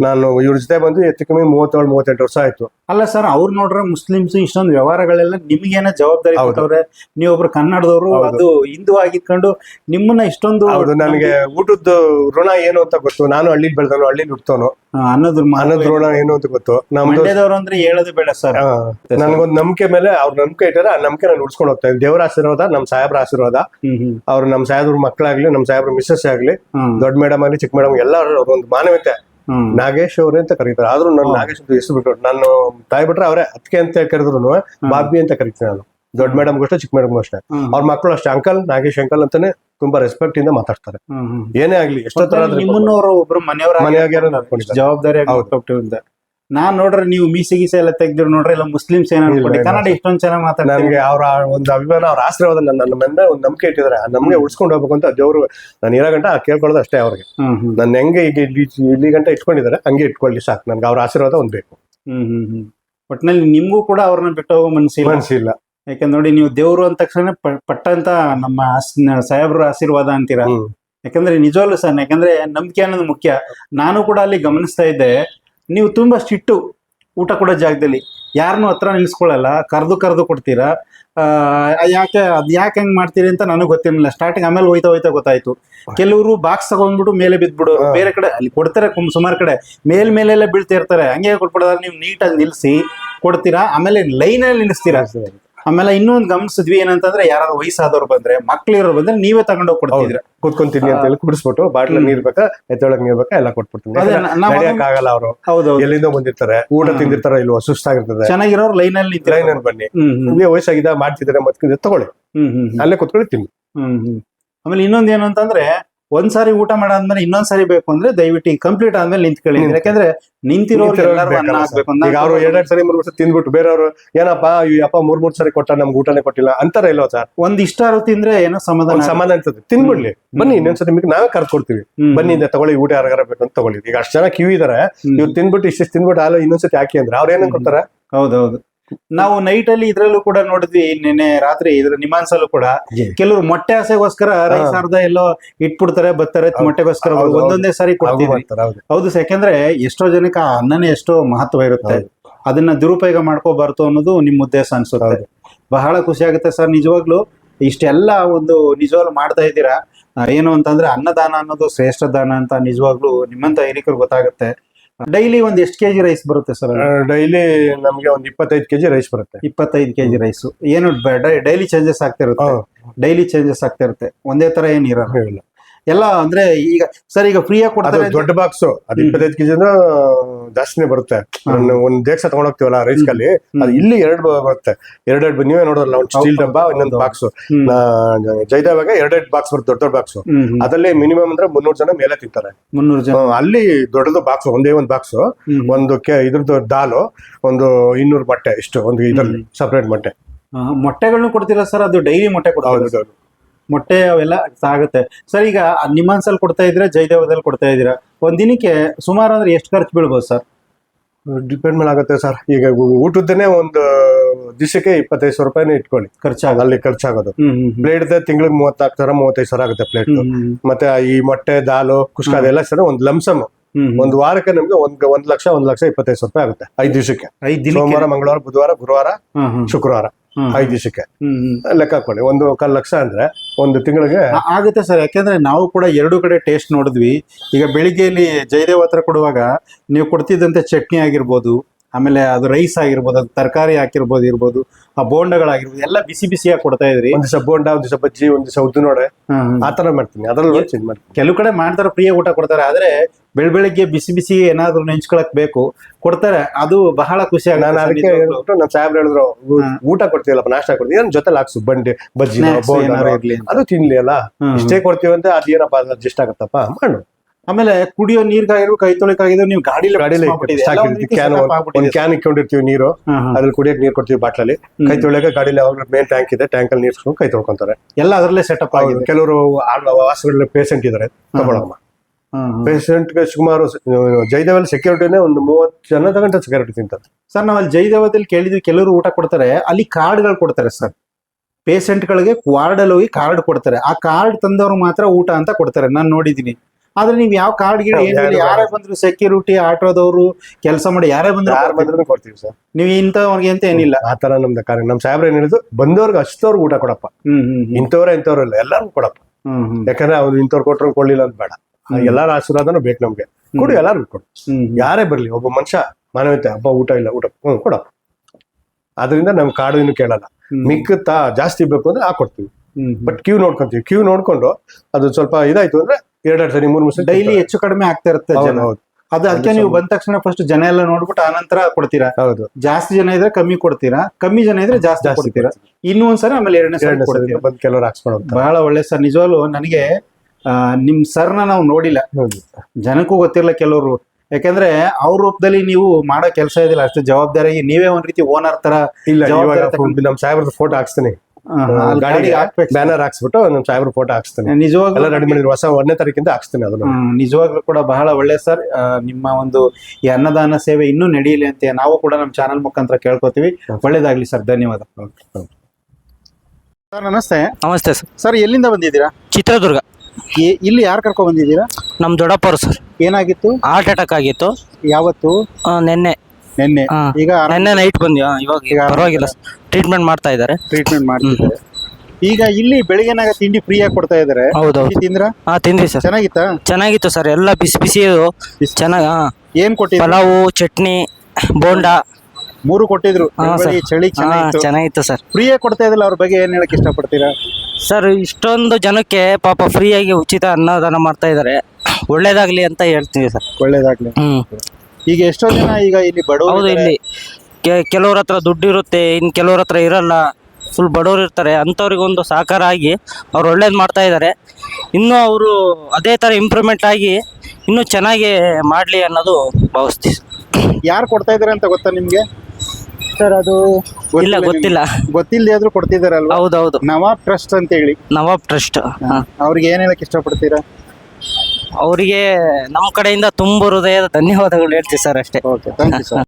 S3: ನಾನು ಇವ್ರ ಜೊತೆ ಬಂದು ಹೆಚ್ಚು ಕಮ್ಮಿ ಮೂವತ್ತೇಳು ಮೂವತ್ತೆಂಟು ವರ್ಷ ಆಯ್ತು.
S2: ಅಲ್ಲ ಸರ್ ಅವ್ರು ನೋಡ್ರೆ ಮುಸ್ಲಿಮ್ಸ್ ಇಷ್ಟೊಂದು ವ್ಯವಹಾರಗಳೆಲ್ಲ ನಿಮ್ಗೇನ ಜವಾಬ್ದಾರಿ. ಕೊಟ್ಟವ್ರೆ? ನೀವೊಬ್ರು ಕನ್ನಡದವರು ಅದು ಹಿಂದೂ ಆಗಿಟ್ಕೊಂಡು ನಿಮ್ಮನ್ನ ಇಷ್ಟೊಂದು
S3: ಹೌದು ನನಗೆ ಊಟದ ಋಣ ಏನು ಅಂತ ಗೊತ್ತು. ನಾನು ಹಳ್ಳಿಲಿ ಬೆಳೆದನು ಹಳ್ಳಿ ಹುಟ್ಟೋನು
S2: ಅನ್ನೋದ್ರ
S3: ಅನ್ನದ ಋಣ. ಏನು ಅಂತ ಗೊತ್ತು.
S2: ಮಂಡ್ಯದವ್ರು ಅಂದ್ರೆ ಹೇಳೋದು ಬೇಡ ಸರ್.
S3: ನನ್ಗೊಂದು ನಂಬಿಕೆ ಮೇಲೆ ಅವ್ರ ನಂಬಿಕೆ ಇಟ್ಟರೆ ಆ ನಂಬಿಕೆ ನಾನು ಉಡ್ಸ್ಕೊಂಡು ಹೋಗ್ತಾ ದೇವರ ಆಶೀರ್ವಾದ ನಮ್ ಸಾಹೇಬ್ರ ಆಶೀರ್ವಾದ. ಅವ್ರು ನಮ್ ಸಾಹೇಬ್ರ ಮಕ್ಕಳಾಗ್ಲಿ ನಮ್ಮ ಸಾಹೇಬ್ರ ಮಿಸ್ಸಸ್ ಆಗ್ಲಿ ದೊಡ್ಡ ಮೇಡಮ್ ಆಗ್ಲಿ ಚಿಕ್ಕ ಮೇಡಮ್ ಎಲ್ಲರೂ ಒಂದು ಮಾನವೀಯತೆ. ನಾಗೇಶ್ ಅವ್ರೆ ಅಂತ ಕರೀತಾರೆ. ಆದ್ರೂ ನಾನು. ನಾಗೇಶ್ ಅಂತ ಹೆಸರು ಬಿಟ್ಟು ನಾನು ತಾಯಿ ಬಿಟ್ರೆ ಅವರೇ ಅದಕ್ಕೆ ಅಂತ ಕರೆದ್ರು ಬಾಬಿ ಅಂತ ಕರಿತೀನಿ ನಾನು. ದೊಡ್ಡ ಮೇಡಮ್ ಅಷ್ಟೇ ಚಿಕ್ಕ ಮೇಡಮ್ ಅಷ್ಟೇ. ಅವ್ರ ಮಕ್ಕಳು ಅಷ್ಟೇ. ಅಂಕಲ್ ನಾಗೇಶ್ ಅಂಕಲ್ ಅಂತಾನೆ ತುಂಬಾ ರೆಸ್ಪೆಕ್ಟ್ ಇಂದ ಮಾತಾಡ್ತಾರೆ. ಏನೇ ಆಗ್ಲಿ ಎಷ್ಟೋ ತರ
S2: ಮನೆಯವರ
S3: ಮನೆಯಾಗ್ಯಾರ
S2: ಜವಾಬ್ದಾರಿ ನಾನ್ ನೋಡ್ರಿ ನೀವು ಮೀಸೆ ಗೀಸೆ ಎಲ್ಲ ತೆಗ್ದಿರ್ ನೋಡ್ರಿ ಇಲ್ಲ ಮುಸ್ಲಿಮ್ಸ್
S3: ಏನಾದ್ರು
S2: ಕನ್ನಡ ಇಷ್ಟೊಂದ್ ಚೆನ್ನಾಗಿ ಮಾತಾಡ್ತಾರೆ.
S3: ಅವ್ರ ಒಂದು ಅಭಿಮಾನ ಅವ್ರ ಆಶೀರ್ವಾದ ನನ್ನ ಮೇಲೆ ಒಂದು ನಂಬಿಕೆ ಇಟ್ಟಿದ್ದಾರೆ. ಆ ನಮ್ಗೆ ಉಳ್ಸ್ಕೊಂಡು ಹೋಗ್ಬೇಕು ಅಂತ ದೇವ್ರು ನಾನು ಇರೋ ಗಂಟ ಕೇಳ್ಕೊಳ್ಳೋದು ಅಷ್ಟೇ ಅವ್ರಿಗೆ. ನಾನು ಹೆಂಗೆ ಈಗ ಇಲ್ಲಿ ಇಲ್ಲಿ ಗಂಟ ಇಟ್ಕೊಂಡಿದ್ದಾರೆ ಹಂಗೆ ಇಟ್ಕೊಳ್ಳಿ ಸಾಕು. ನನ್ಗೆ ಅವ್ರ ಆಶೀರ್ವಾದ ಒಂದು ಬೇಕು.
S2: ಹ್ಮ್ ಹ್ಮ್ ಹ್ಮ್. ಒಟ್ನಲ್ಲಿ ನಿಮ್ಗೂ ಕೂಡ ಅವ್ರನ್ನ ಬಿಟ್ಟು ಹೋಗೋ ಮನ್ಸಿಲ್ಲ
S3: ಮನ್ಸಿಲ್ಲ
S2: ಯಾಕಂದ್ರೆ ನೋಡಿ ನೀವು ದೇವ್ರು ಅಂದ ತಕ್ಷಣ ಪಟ್ಟಂತ ನಮ್ಮ ಸಾಹೇಬ್ರ ಆಶೀರ್ವಾದ ಅಂತೀರಾ? ಯಾಕಂದ್ರೆ ನಿಜವಾಗ್ಲೂ ಸರ್ ಯಾಕಂದ್ರೆ ನಂಬಿಕೆ ಅನ್ನೋದು ಮುಖ್ಯ. ನಾನು ಕೂಡ ಅಲ್ಲಿ ಗಮನಿಸ್ತಾ ಇದ್ದೆ. ನೀವು ತುಂಬಾ ಸ್ಟಿಟ್ಟು ಊಟ ಕೊಡೋ ಜಾಗದಲ್ಲಿ. ಯಾರನ್ನೂ ಹತ್ರ ನಿಲ್ಲಿಸ್ಕೊಳ್ಳಲ್ಲ ಕರೆದು ಕರೆದು ಕೊಡ್ತೀರಾ? ಯಾಕೆ ಅದು ಯಾಕೆ ಹೆಂಗೆ ಮಾಡ್ತೀರಿ ಅಂತ ನನಗೆ ಗೊತ್ತಿರಲಿಲ್ಲ. ಸ್ಟಾರ್ಟಿಂಗ್ ಆಮೇಲೆ ಹೋಯ್ತಾ ಹೋಯ್ತಾ ಗೊತ್ತಾಯಿತು. ಕೆಲವರು ಬಾಕ್ಸ್ ತಗೊಂಡ್ಬಿಟ್ಟು ಮೇಲೆ
S3: ಬಿದ್ದುಬಿಡು.
S2: ಬೇರೆ ಕಡೆ ಅಲ್ಲಿ ಕೊಡ್ತಾರೆ ಸುಮಾರು ಕಡೆ. ಮೇಲ್ ಮೇಲೆಲ್ಲ ಬೀಳ್ತಾ ಇರ್ತಾರೆ. ಹಂಗೆ ಕೊಟ್ಬಿಡೋದ್ರೆ ನೀವು ನೀಟಾಗಿ ನಿಲ್ಲಿಸಿ ಕೊಡ್ತೀರಾ? ಆಮೇಲೆ ಲೈನಲ್ಲಿ ನಿಲ್ಲಿಸ್ತೀರಾ ಆಮೇಲೆ ಇನ್ನೊಂದು ಗಮನಿಸಿದ್ವಿ ಏನಂತಂದ್ರೆ ಯಾರಾದ್ರೂ ವಯಸ್ಸಾದವ್ರು ಬಂದ್ರೆ ಮಕ್ಳಿರೋರು ಬಂದ್ರೆ ನೀವೇ ತಗೊಂಡೋಗಿ ಕೊಡ್ತಿದ್ರೆ
S3: ಕೂತ್ಕೊಂತೀನಿ ಅಂತ ಹೇಳಿ ಕುಡಿಸ್ಬಿಟ್ಟು ಬಾಟ್ಲ. ನೀರ್ ಬೇಕಾ ಎತ್ತೊಳಗ್ ನೀರ್ ಬೇಕಾ ಎಲ್ಲ ಕೊಟ್ಬಿಡ್ತೀನಿ
S2: ನಾವು
S3: ಆಗಲ್ಲ ಅವರು.
S2: ಹೌದು
S3: ಎಲ್ಲಿಂದ ಬಂದಿರ್ತಾರೆ ಊಟ. ತಿಂದಿರ್ತಾರ ಇಲ್ವೋ ಸುಸ್ತಾಗಿರ್ತದೆ.
S2: ಚೆನ್ನಾಗಿರೋರು ಲೈನ್ ಅಲ್ಲಿ
S3: ಲೈನ್ ಬನ್ನಿ.
S2: ಹ್ಮ್
S3: ವಯಸ್ಸಾಗಿದ್ದ ವಯಸ್ಸಾಗಿದೆ ಮಾಡ್ತಿದ್ರೆ ಮತ್ತೆ ತಗೊಳ್ಳಿ.
S2: ಹ್ಮ್ ಹ್ಮ್ ಹ್ಮ್.
S3: ಅಲ್ಲೇ ಕುತ್ಕೊಳ್ಳಿ ತಿನ್ನಿ.
S2: ಹ್ಮ್ ಹ್ಮ್. ಆಮೇಲೆ ಇನ್ನೊಂದ್ ಏನು ಅಂತಂದ್ರೆ ಒಂದ್ಸಾರಿ ಊಟ ಮಾಡಾದ್ಮೇಲೆ ಇನ್ನೊಂದ್ ಸಾರಿ ಬೇಕು ಅಂದ್ರೆ ದಯವಿಟ್ಟು ಕಂಪ್ಲೀಟ್ ಆದ್ಮೇಲೆ ನಿಂತ್ಕೊಳ್ಳಿ. ಯಾಕಂದ್ರೆ
S3: ನಿಂತಿರೋ
S2: ಎರಡ್
S3: ಸರ್. ಸರಿ ಮೂರ್ ವರ್ಷ ಸರಿ ತಿಂದ್ಬಿಟ್ಟು ಬೇರೆಯವರು ಏನಪ್ಪಾ ಅಪ್ಪ ಮೂರ್ ಮೂರ್ ಸಾರಿ ಕೊಟ್ಟ ನಮ್ಗೆ ಊಟನೇ ಕೊಟ್ಟಿಲ್ಲ ಅಂತಾರ ಇಲ್ವಾ ಸರ್
S2: ಒಂದ್ ಇಷ್ಟಾರು ತಿಂದ್ರೆ ಏನೋ ಸಮಾಧಾನ
S3: ಸಮಾನ ಸಮಾಧಾನ ಇರ್ತದೆ. ತಿನ್ಬಿಡ್ಲಿ. ಬನ್ನಿ ಇನ್ನೊಂದ್ಸರಿ ನಿಮ್ಗೆ ನಾವೇ ಕರ್ದು ಕೊಡ್ತೀವಿ. ಬನ್ನಿ ಇಂದ ತಗೊಳ್ಳಿ ಊಟ ಯಾರಿಗಾರ ಬೇಕು ಅಂತ ತಗೊಳ್ಳಿ. ಈಗ ಅಷ್ಟು ಜನ ಕ್ಯೂ ಇದಾರೆ. ಇವ್ರು ತಿನ್ಬಿಟ್ಟು ಇಷ್ಟಿಷ್ಟು ತಿನ್ಬಿಟ್ಟು ಅಲ್ಲ ಇನ್ನೊಂದ್ಸತಿ ಹಾಕಿ ಅಂದ್ರೆ ಅವ್ರ ಏನೇನ್ ಕೊಡ್ತಾರೆ?
S2: ಹೌದೌದು. ನಾವು ನೈಟ್ ಅಲ್ಲಿ ಇದ್ರಲ್ಲೂ ಕೂಡ ನೋಡಿದ್ವಿ ನಿನ್ನೆ ರಾತ್ರಿ ಇದ್ರ ನಿಮಾನ್ಸಲ್ಲೂ ಕೂಡ. ಕೆಲವರು ಮೊಟ್ಟೆ ಆಸೆಗೋಸ್ಕರ ರೈಸ್ ಅರ್ಧ ಎಲ್ಲೋ ಇಟ್ಬಿಡ್ತಾರೆ ಬರ್ತಾರೆ. ಮೊಟ್ಟೆಗೋಸ್ಕರ. ಒಂದೊಂದೇ ಸಾರಿ
S3: ಕೊಡ್ತೀವಿ ಹೌದು.
S2: ಯಾಕೆಂದ್ರೆ ಸರ್, ಯಾಕಂದ್ರೆ ಎಷ್ಟೋ ಜನಕ್ಕೆ ಆ ಅನ್ನನೇ ಎಷ್ಟೋ ಮಹತ್ವ ಇರುತ್ತೆ ಅದನ್ನ ದುರುಪಯೋಗ ಮಾಡ್ಕೋಬಾರ್ದು ಅನ್ನೋದು ನಿಮ್ಮ ಉದ್ದೇಶ ಅನ್ಸುತ್ತೆ. ಬಹಳ ಖುಷಿ ಆಗುತ್ತೆ ಸರ್ ನಿಜವಾಗ್ಲು ಇಷ್ಟೆಲ್ಲ ಒಂದು ನಿಜವಾಗ್ಲು ಮಾಡ್ತಾ ಇದ್ದೀರಾ ಏನು ಅಂತಂದ್ರೆ ಅನ್ನದಾನ ಅನ್ನೋದು ಶ್ರೇಷ್ಠ ದಾನ ಅಂತ ನಿಜವಾಗ್ಲು ನಿಮ್ಮಂತ ಹಿರಿಕರು ಗೊತ್ತಾಗುತ್ತೆ ಡೈಲಿ ಒಂದ್ ಎಷ್ಟು ಕೆಜಿ ರೈಸ್ ಬರುತ್ತೆ ಸರ್
S3: ಡೈಲಿ ನಮ್ಗೆ ಒಂದ್ ಇಪ್ಪತ್ತೈದು ಕೆಜಿ ರೈಸ್ ಬರುತ್ತೆ.
S2: ಇಪ್ಪತ್ತೈದು ಕೆಜಿ ರೈಸ್ ಏನು ಡೈಲಿ ಚೇಂಜಸ್
S3: ಆಗ್ತಿರುತ್ತೆ.
S2: ಡೈಲಿ ಚೇಂಜಸ್ ಆಗ್ತಿರುತ್ತೆ. ಒಂದೇ ತರ ಏನಿರಲ್ಲ. ಎಲ್ಲ ಅಂದ್ರೆ ಈಗ ಸರ್ ಈಗ ಫ್ರೀಯಾಗಿ ಕೊಡ್ತಾರೆ
S3: ದೊಡ್ಡ ಬಾಕ್ಸ್ ಅದು. ಇಪ್ಪತ್ತೈದು ಕೆಜಿ ಜಾಸ್ತಿನೇ ಬರುತ್ತೆ. ಒಂದು- ದೇಶ ತಗೊಂಡ್ ಹೋಗ್ತೀವಲ್ಲ ರೈಸ್
S2: ಅಲ್ಲಿ
S3: ಅದು ಇಲ್ಲಿ ಎರಡು ಬರುತ್ತೆ. ಎರಡೆರಡು ನೀವೇ ನೋಡೋಲ್ಲ ಒಂದು ಸ್ಟೀಲ್ ಡಬ್ಬ ಇನ್ನೊಂದು. ಬಾಕ್ಸ್. ಜೈದಾವಾಗ ಎರಡೆರಡು ಬಾಕ್ಸ್ ಬರುತ್ತೆ ದೊಡ್ಡ ದೊಡ್ಡ ಬಾಕ್ಸ್
S2: ಹ್ಮ್.
S3: ಮಿನಿಮಮ್ ಅಂದ್ರೆ ಮುನ್ನೂರು ಜನ ಮೇಲೆ ತಿಂತಾರೆ.
S2: ಮುನ್ನೂರು ಜನ.
S3: ಅಲ್ಲಿ ದೊಡ್ಡದು ಬಾಕ್ಸ್ ಒಂದೇ ಒಂದು ಬಾಕ್ಸ್ ಒಂದು ಕೆ ಇದ್ರದ್ದು ದಾಲು ಒಂದು ಇನ್ನೂರು ಮೊಟ್ಟೆ ಇಷ್ಟು ಒಂದು ಇದ್ರಲ್ಲಿ ಸಪರೇಟ್ ಮೊಟ್ಟೆ.
S2: ಮೊಟ್ಟೆಗಳನ್ನು ಕೊಡ್ತೀರಾ ಸರ್? ಅದು ಡೈಲಿ ಮೊಟ್ಟೆ ಕೊಡ್ತಾರೆ. ಮೊಟ್ಟೆ ಅವೆಲ್ಲ ಆಗುತ್ತೆ ಸರ್ ಈಗ ನಿಮ್ಮನ್ಸಲ್ಲಿ ಕೊಡ್ತಾ ಇದ್ದೀರಾ ಜಯದೇವದಲ್ಲಿ ಕೊಡ್ತಾ ಇದ್ದೀರಾ? ಒಂದ್ ದಿನಕ್ಕೆ ಸುಮಾರು ಅಂದ್ರೆ ಎಷ್ಟು ಖರ್ಚು ಬೀಳ್ಬೋದು ಸರ್?
S3: ಡಿಪೆಂಡ್ ಮೇಲೆ ಆಗುತ್ತೆ ಸರ್. ಈಗ ಊಟದ್ದೇನೆ ಒಂದು ದಿವಸಕ್ಕೆ ಇಪ್ಪತ್ತೈದು ಸಾವಿರ ರೂಪಾಯಿನೇ ಇಟ್ಕೊಳ್ಳಿ.
S2: ಖರ್ಚಾಗ
S3: ಅಲ್ಲಿ ಖರ್ಚಾಗೋದು. ಪ್ಲೇಟ್ ತಿಂಗಳಿಗೆ ಮೂವತ್ನಾಲ್ಕು ಸಾವಿರ ಮೂವತ್ತೈದು ಸಾವಿರ ಆಗುತ್ತೆ ಪ್ಲೇಟ್ ಮತ್ತೆ ಈ ಮೊಟ್ಟೆ ದಾಲು ಕುಷ್ಕ ಅದೆಲ್ಲ ಸರ್ ಒಂದು ಲಂಸಮ್. ಒಂದು ವಾರಕ್ಕೆ ನಮ್ಗೆ ಒಂದ್ ಒಂದ್ ಲಕ್ಷ ಒಂದ್ ಲಕ್ಷ ಇಪ್ಪತ್ತೈದು ಸಾವಿರ ರೂಪಾಯಿ ಆಗುತ್ತೆ. ಐದು ದಿವಸಕ್ಕೆ. ಸೋಮವಾರ ಮಂಗಳವಾರ ಬುಧವಾರ ಗುರುವಾರ. ಶುಕ್ರವಾರ. ಐದು ದಿವಸಕ್ಕೆ. ಲೆಕ್ಕ ಹಾಕೊಳ್ಳಿ. ಒಂದು ಕಾಲ್ ಲಕ್ಷ ಅಂದ್ರೆ ಒಂದು ತಿಂಗಳಿಗೆ
S2: ಆಗುತ್ತೆ ಸರ್. ಯಾಕೆಂದ್ರೆ ನಾವು ಕೂಡ ಎರಡು ಕಡೆ ಟೇಸ್ಟ್ ನೋಡಿದ್ವಿ. ಈಗ ಬೆಳಿಗ್ಗೆಯಲ್ಲಿ ಜಯದೇವ್ ಹತ್ರ ಕೊಡುವಾಗ ನೀವು ಕೊಡ್ತಿದ್ದಂತೆ ಚಟ್ನಿ ಆಗಿರ್ಬೋದು ಆಮೇಲೆ ಅದು ರೈಸ್ ಆಗಿರ್ಬೋದು ಅದು ತರಕಾರಿ ಹಾಕಿರ್ಬೋದು ಇರ್ಬೋದು ಆ ಬೋಂಡಗಳಾಗಿರ್ಬೋದು ಎಲ್ಲ ಬಿಸಿ ಬಿಸಿಯಾಗಿ ಕೊಡ್ತಾ ಇದ್ರಿ.
S3: ಒಂದು ದಿವಸ ಬೋಂಡ ಒಂದು ದಿವಸ ಬಜ್ಜಿ ಒಂದು ದಿವಸ ಉದ್ದು ನೋಡೆ
S2: ಹ್ಮ್ ಹ್ಮ್.
S3: ಆ ತರ ಮಾಡ್ತೀನಿ. ಅದ್ರಲ್ಲಿ ಚೇಂಜ್ ಮಾಡ್ತೀನಿ.
S2: ಕೆಲವು ಕಡೆ ಮಾಡ್ತಾರೆ ಪ್ರಿಯ ಊಟ ಕೊಡ್ತಾರೆ ಆದ್ರೆ ಬೆಳಿಗ್ಗೆ ಬಿಸಿ ಬಿಸಿ ಏನಾದ್ರು ನೆಂಚ್ಕೊಳಕ್ ಬೇಕು ಕೊಡ್ತಾರೆ ಅದು ಬಹಳ ಖುಷಿ
S3: ನಾನು ಅದಕ್ಕೆ. ಹೇಳ್ಬಿಟ್ಟು ನಮ್ಮ ಸಾಹೇಬ್ರು ಹೇಳಿದ್ರು. ಊಟ ಕೊಡ್ತೀವಲ್ಲ ನಾಷ್ಟ ಕೊಡ್ತೀವಿ ಜೊತೆ ಹಾಕ್ಸು ಬಂಡೆ ಬಜ್ಜಿ. ಅದು ತಿನ್ಲಿ ಅಲ್ಲ. ಇಷ್ಟೇ ಕೊಡ್ತೀವಿ ಅಂತ ಅದೇನಪ್ಪ ಅಡ್ಜಸ್ಟ್ ಆಗತ್ತಪ್ಪ ಮಾಡು
S2: ಆಮೇಲೆ ಕುಡಿಯೋ ನೀರ್ಗಾಗಿರೋ ಕೈ ತೊಳಿಕಾಗಿದ್ರು ನೀವು ಗಾಡಿ
S3: ಗಾಡಿಲಿ ಕ್ಯಾನ್ ಒಂದ್ ಕ್ಯಾನ್ ಇಟ್ಕೊಂಡಿರ್ತೀವಿ ನೀರು ಅದ್ರಲ್ಲಿ ಕುಡಿಯಕ್ ನೀರ್ ಕೊಡ್ತೀವಿ ಬಾಟ್ಲಲ್ಲಿ ಕೈ ತೊಳೆಯಕ್ಕೆ ಗಾಡಿಲಿ ಅವ್ರ ಮೇನ್ ಟ್ಯಾಂಕ್ ಇದೆ ಟ್ಯಾಂಕ್ ಅಲ್ಲಿ ನೀರ್ಸ್ಕೊಂಡು ಕೈ ತೊಳ್ಕೊಂತಾರೆ
S2: ಎಲ್ಲ ಅದರಲ್ಲೇ ಸೆಟಪ್
S3: ಅಪ್
S2: ಆಗಿದೆ
S3: ಕೆಲವರು ವಾಸಗಳಲ್ಲಿ ಪೇಷಂಟ್ ಇದಾರೆ ತಗೊಳಮ್ಮ ಪೇಷಂಟ್ಗೆ ಸುಮಾರು ಜೈದೇವಲ್ ಸೆಕ್ಯೂರಿಟಿನೇ ಒಂದು ಮೂವತ್ತು ಜನ ತಗೊಂಡ ಸೆಕ್ಯೂರಿಟಿ ತಿಂತಾರೆ.
S2: ಸರ್ ನಾವು ಅಲ್ಲಿ ಜೈದೇವದಲ್ಲಿ ಕೇಳಿದ್ವಿ ಕೆಲವರು ಊಟ ಕೊಡ್ತಾರೆ ಅಲ್ಲಿ ಕಾರ್ಡ್ಗಳು ಕೊಡ್ತಾರೆ ಸರ್. ಪೇಷಂಟ್ಗಳಿಗೆ ವಾರ್ಡಲ್ಲಿ ಹೋಗಿ ಕಾರ್ಡ್ ಕೊಡ್ತಾರೆ. ಆ ಕಾರ್ಡ್ ತಂದವರು ಮಾತ್ರ ಊಟ ಅಂತ ಕೊಡ್ತಾರೆ ನಾನು ನೋಡಿದೀನಿ ಆದ್ರೆ ನೀವು ಯಾವ ಕಾರ್ಡ್ ಗಿಡ ಏನಿಲ್ಲ
S3: ಯಾರು
S2: ಬಂದ್ರು ಸೆಕ್ಯೂರಿಟಿ ಆಟೋದವರು ಕೆಲಸ ಮಾಡಿ ಯಾರೇ ಬಂದ್ರು
S3: ಯಾರು ಬಂದ್ರು ಕೊಡ್ತೀವಿ ಸರ್.
S2: ನೀವು ಇಂಥವ್ರಿಗೆ ಅಂತ ಏನಿಲ್ಲ.
S3: ಆ ತರ ನಮ್ದು ಕಾರ್ಯ. ನಮ್ ಸಾಹೇಬ್ರ ಏನ್ ಹೇಳಿದ್ರು ಬಂದವ್ರಿಗೆ ಅಷ್ಟವ್ರಿಗೆ ಊಟ ಕೊಡಪ್ಪ.
S2: ಹ್ಮ್ ಹ್ಮ್.
S3: ಇಂಥವ್ರೆ ಇಂಥವ್ರಲ್ಲ ಎಲ್ಲಾರು ಕೊಡಪ್ಪ.
S2: ಹ್ಮ್.
S3: ಯಾಕಂದ್ರೆ ಅವ್ರು ಇಂಥವ್ರು ಕೊಟ್ರು ಕೊಡ್ಲಿಲ್ಲ ಅಂತ ಬೇಡ. ಎಲ್ಲಾರ ಆಶೀರ್ವಾದನೂ ಬೇಕು ನಮ್ಗೆ. ಕೊಡು ಎಲ್ಲಾರು ಕೊಡು. ಯಾರೇ ಬರ್ಲಿ ಒಬ್ಬ ಮನುಷ್ಯ ಮಾನವೀಯತೆ ಹಬ್ಬ ಊಟ ಇಲ್ಲ ಊಟ. ಹ್ಮ್ ಕೊಡ. ಅದರಿಂದ ನಮ್ ಕಾಡು ಇನ್ನು ಕೇಳಲ್ಲ.
S2: ಮಿಕ್ಕ
S3: ಮಿಕ್ಕತ್ತಾ ಜಾಸ್ತಿ ಬೇಕು ಅಂದ್ರೆ ಹಾಕೊಡ್ತೀವಿ
S2: ಹ್ಮ್ ಹ್ಮ್.
S3: ಬಟ್ ಕ್ಯೂ ನೋಡ್ಕೊಂತೀವಿ. ಕ್ಯೂ ನೋಡ್ಕೊಂಡು ಅದು ಸ್ವಲ್ಪ ಇದಾಯ್ತು ಅಂದ್ರೆ ಎರಡೆರಡು ಸರಿ ಮೂರು ಮೂರು
S2: ಡೈಲಿ ಹೆಚ್ಚು ಕಡಿಮೆ ಆಗ್ತಾ ಇರುತ್ತೆ ಜನ.
S3: ಹೌದು
S2: ಅದು ಅದಕ್ಕೆ ನೀವು ಬಂದ ತಕ್ಷಣ ಫಸ್ಟ್ ಜನ ಎಲ್ಲ ನೋಡ್ಬಿಟ್ಟು ಆನಂತರ ಕೊಡ್ತೀರಾ?
S3: ಹೌದು.
S2: ಜಾಸ್ತಿ ಜನ ಇದ್ರೆ ಕಮ್ಮಿ ಕೊಡ್ತೀರಾ? ಕಮ್ಮಿ ಜನ ಇದ್ರೆ ಜಾಸ್ತಿ
S3: ಜಾಸ್ತಿ
S2: ಕೊಡ್ತೀರಾ? ಇನ್ನೂ ಒಂದ್ಸರಿ ಆಮೇಲೆ ಎರಡನೇ ಸರಿ ಕೊಡ್ತೀರಾ?
S3: ಕೆಲವ್ರು ಹಾಕ್ಸ್ಕೊಂಡು
S2: ಬಹಳ ಒಳ್ಳೆ ಸರ್. ನಿಜವಾಗ್ಲು ನನಗೆ ಆ, ನಿಮ್ ಸರ್ನ ನಾವು ನೋಡಿಲ್ಲ.
S3: ಹೌದು.
S2: ಜನಕ್ಕೂ ಗೊತ್ತಿರಲ್ಲ ಕೆಲವರು. ಯಾಕಂದ್ರೆ ಅವ್ರ ರೂಪದಲ್ಲಿ ನೀವು ಮಾಡೋ ಕೆಲಸ ಇದಿಲ್ಲ ಅಷ್ಟು ಜವಾಬ್ದಾರಿ ನೀವೇ ಒಂದ್ ರೀತಿ ಓನರ್ ತರ
S3: ಇಲ್ಲ ನಮ್ ಸಾಹೇಬ್ರದ್ದು ಫೋಟೋ ಹಾಕ್ಸ್ತೀನಿ. ಗಾಡಿಗೆ
S2: ಹಾಕ್ಬೇಕು.
S3: ಬ್ಯಾನರ್ ಹಾಕ್ಸ್ಬಿಟ್ಟು ನಮ್ ಸಾಹೇಬ್ರ ಫೋಟೋ ಹಾಕ್ಸ್ತೀನಿ.
S2: ನಿಜವಾಗ್ಲೂ
S3: ಎಲ್ಲ ರೆಡಿ ಮಾಡಿದ್ರು. ಹೊಸ ಒಂದನೇ ತಾರೀಕಿಂದ ಹಾಕ್ಸ್ತೀನಿ ಅದನ್ನ.
S2: ನಿಜವಾಗ್ಲೂ ಕೂಡ ಬಹಳ ಒಳ್ಳೆ ಸರ್. ನಿಮ್ಮ ಒಂದು ಈ ಅನ್ನದಾನ ಸೇವೆ ಇನ್ನೂ ನಡೀಲಿ ಅಂತ ನಾವು ಕೂಡ ನಮ್ಮ ಚಾನಲ್ ಮುಖಾಂತರ ಕೇಳ್ಕೊತೀವಿ. ಒಳ್ಳೇದಾಗ್ಲಿ ಸರ್. ಧನ್ಯವಾದ. ಸರ್ ನಮಸ್ತೆ.
S5: ನಮಸ್ತೆ ಸರ್.
S2: ಸರ್ ಎಲ್ಲಿಂದ ಬಂದಿದ್ದೀರಾ?
S5: ಚಿತ್ರದುರ್ಗ.
S2: ಎ- ಇಲ್ಲಿ ಯಾರು ಕರ್ಕೊಂಡ್ ಬಂದಿದ್ದೀರಾ?
S5: ನಮ್ಮ ದೊಡ್ಡಪ್ಪರು ಸರ್.
S2: ಏನಾಗಿತ್ತು?
S5: ಹಾರ್ಟ್ ಅಟ್ಯಾಕ್ ಆಗಿತ್ತು.
S2: ಯಾವತ್ತು?
S5: ಆ, ನಿನ್ನೆ.
S2: ನಿನ್ನೆ.
S5: ಹಾ.
S2: ಈಗ
S5: ನೆನ್ನೆ ನೈಟ್ ಬಂದ್ವಿ. ಆ, ಇವಾಗ
S2: ಈಗ
S5: ಪರವಾಗಿಲ್ಲ ಟ್ರೀಟ್ಮೆಂಟ್ ಮಾಡ್ತಾ ಇದ್ದಾರೆ.
S2: ಟ್ರೀಟ್ಮೆಂಟ್ ಮಾಡ್ತಿದ್ದಾರೆ? ಈಗ ಇಲ್ಲಿ ಬೆಳಿಗ್ಗೆನಾಗ ತಿಂಡಿ ಫ್ರೀ ಆಗಿ ಕೊಡ್ತಾ ಇದಾರೆ.
S5: ಹೌದು
S2: ತಿಂದ್ರ?
S5: ಹಾ ತಿಂದ್ವಿ ಸರ್
S2: ಚೆನ್ನಾಗಿತ್ತಾ?
S5: ಚೆನ್ನಾಗಿತ್ತು ಸರ್ ಎಲ್ಲ ಬಿಸಿ ಬಿಸಿ ಚೆನ್ನಾಗಿ ಹಾ.
S2: ಏನ್ ಕೊಟ್ಟಿದ್ರು?
S5: ಪಲಾವು ಚಟ್ನಿ ಬೋಂಡಾ.
S2: ಮೂರು ಕೊಟ್ಟಿದ್ರು.
S5: ಹಾ,
S2: ಬೆಳ್ಳುಳ್ಳಿ,
S5: ಸರ್.
S2: ಚಳಿ
S5: ಹಾ
S2: ಚೆನ್ನಾಗಿತ್ತು.
S5: ಚೆನ್ನಾಗಿತ್ತು ಸರ್
S2: ಫ್ರೀ ಆಗಿ ಕೊಡ್ತಾ ಇದ್ರಲ್ಲ ಅವ್ರ ಬಗ್ಗೆ ಏನ್ ಹೇಳಕ್ ಇಷ್ಟಪಡ್ತೀರಾ?
S5: ಸರ್ ಇಷ್ಟೊಂದು ಜನಕ್ಕೆ ಪಾಪ ಫ್ರೀಯಾಗಿ ಉಚಿತ ಅನ್ನದಾನ ಮಾಡ್ತಾ ಇದ್ದಾರೆ. ಒಳ್ಳೇದಾಗ್ಲಿ ಅಂತ ಹೇಳ್ತೀವಿ ಸರ್.
S2: ಒಳ್ಳೇದಾಗ್ಲಿ.
S5: ಹ್ಮ್.
S2: ಈಗ ಎಷ್ಟೋ ಜನ ಈಗ ಇಲ್ಲಿ ಬಡವರು
S5: ಇಲ್ಲಿ ಕೆಲವ್ರ ಹತ್ರ ದುಡ್ಡು ಇರುತ್ತೆ ಇನ್ನು ಕೆಲವ್ರ ಹತ್ರ ಇರಲ್ಲ. ಫುಲ್ ಬಡವ್ರು ಇರ್ತಾರೆ. ಅಂಥವ್ರಿಗೊಂದು ಸಹಕಾರ ಆಗಿ ಅವ್ರು ಒಳ್ಳೇದು ಮಾಡ್ತಾ ಇದ್ದಾರೆ. ಇನ್ನೂ ಅವರು ಅದೇ ಥರ ಇಂಪ್ರೂವ್ಮೆಂಟ್ ಆಗಿ ಇನ್ನೂ ಚೆನ್ನಾಗಿ ಮಾಡಲಿ ಅನ್ನೋದು ಭಾವಿಸ್ತೀವಿ
S2: ಯಾರು ಕೊಡ್ತಾ ಇದಾರೆ ಅಂತ ಗೊತ್ತಾ ನಿಮ್ಗೆ?
S5: ಸರ್ ಅದು ಇಲ್ಲ ಗೊತ್ತಿಲ್ಲ
S2: ಗೊತ್ತಿಲ್ಲದೆ ಆದ್ರೂ ಕೊಡ್ತಿದಾರಲ್ವಾ?
S5: ಹೌದು
S2: ನವಾಬ್ ಟ್ರಸ್ಟ್ ಅಂತ ಹೇಳಿ.
S5: ನವಾಬ್ ಟ್ರಸ್ಟ್.
S2: ಅವ್ರಿಗೆ ಏನ್ ಹೇಳಕ್ ಇಷ್ಟಪಡ್ತೀರಾ?
S5: ಅವರಿಗೆ ನಮ್ಮ ಕಡೆಯಿಂದ ತುಂಬ ಹೃದಯದ ಧನ್ಯವಾದಗಳು ಹೇಳ್ತೀವಿ ಸರ್ ಅಷ್ಟೇ.
S2: Okay thank you sir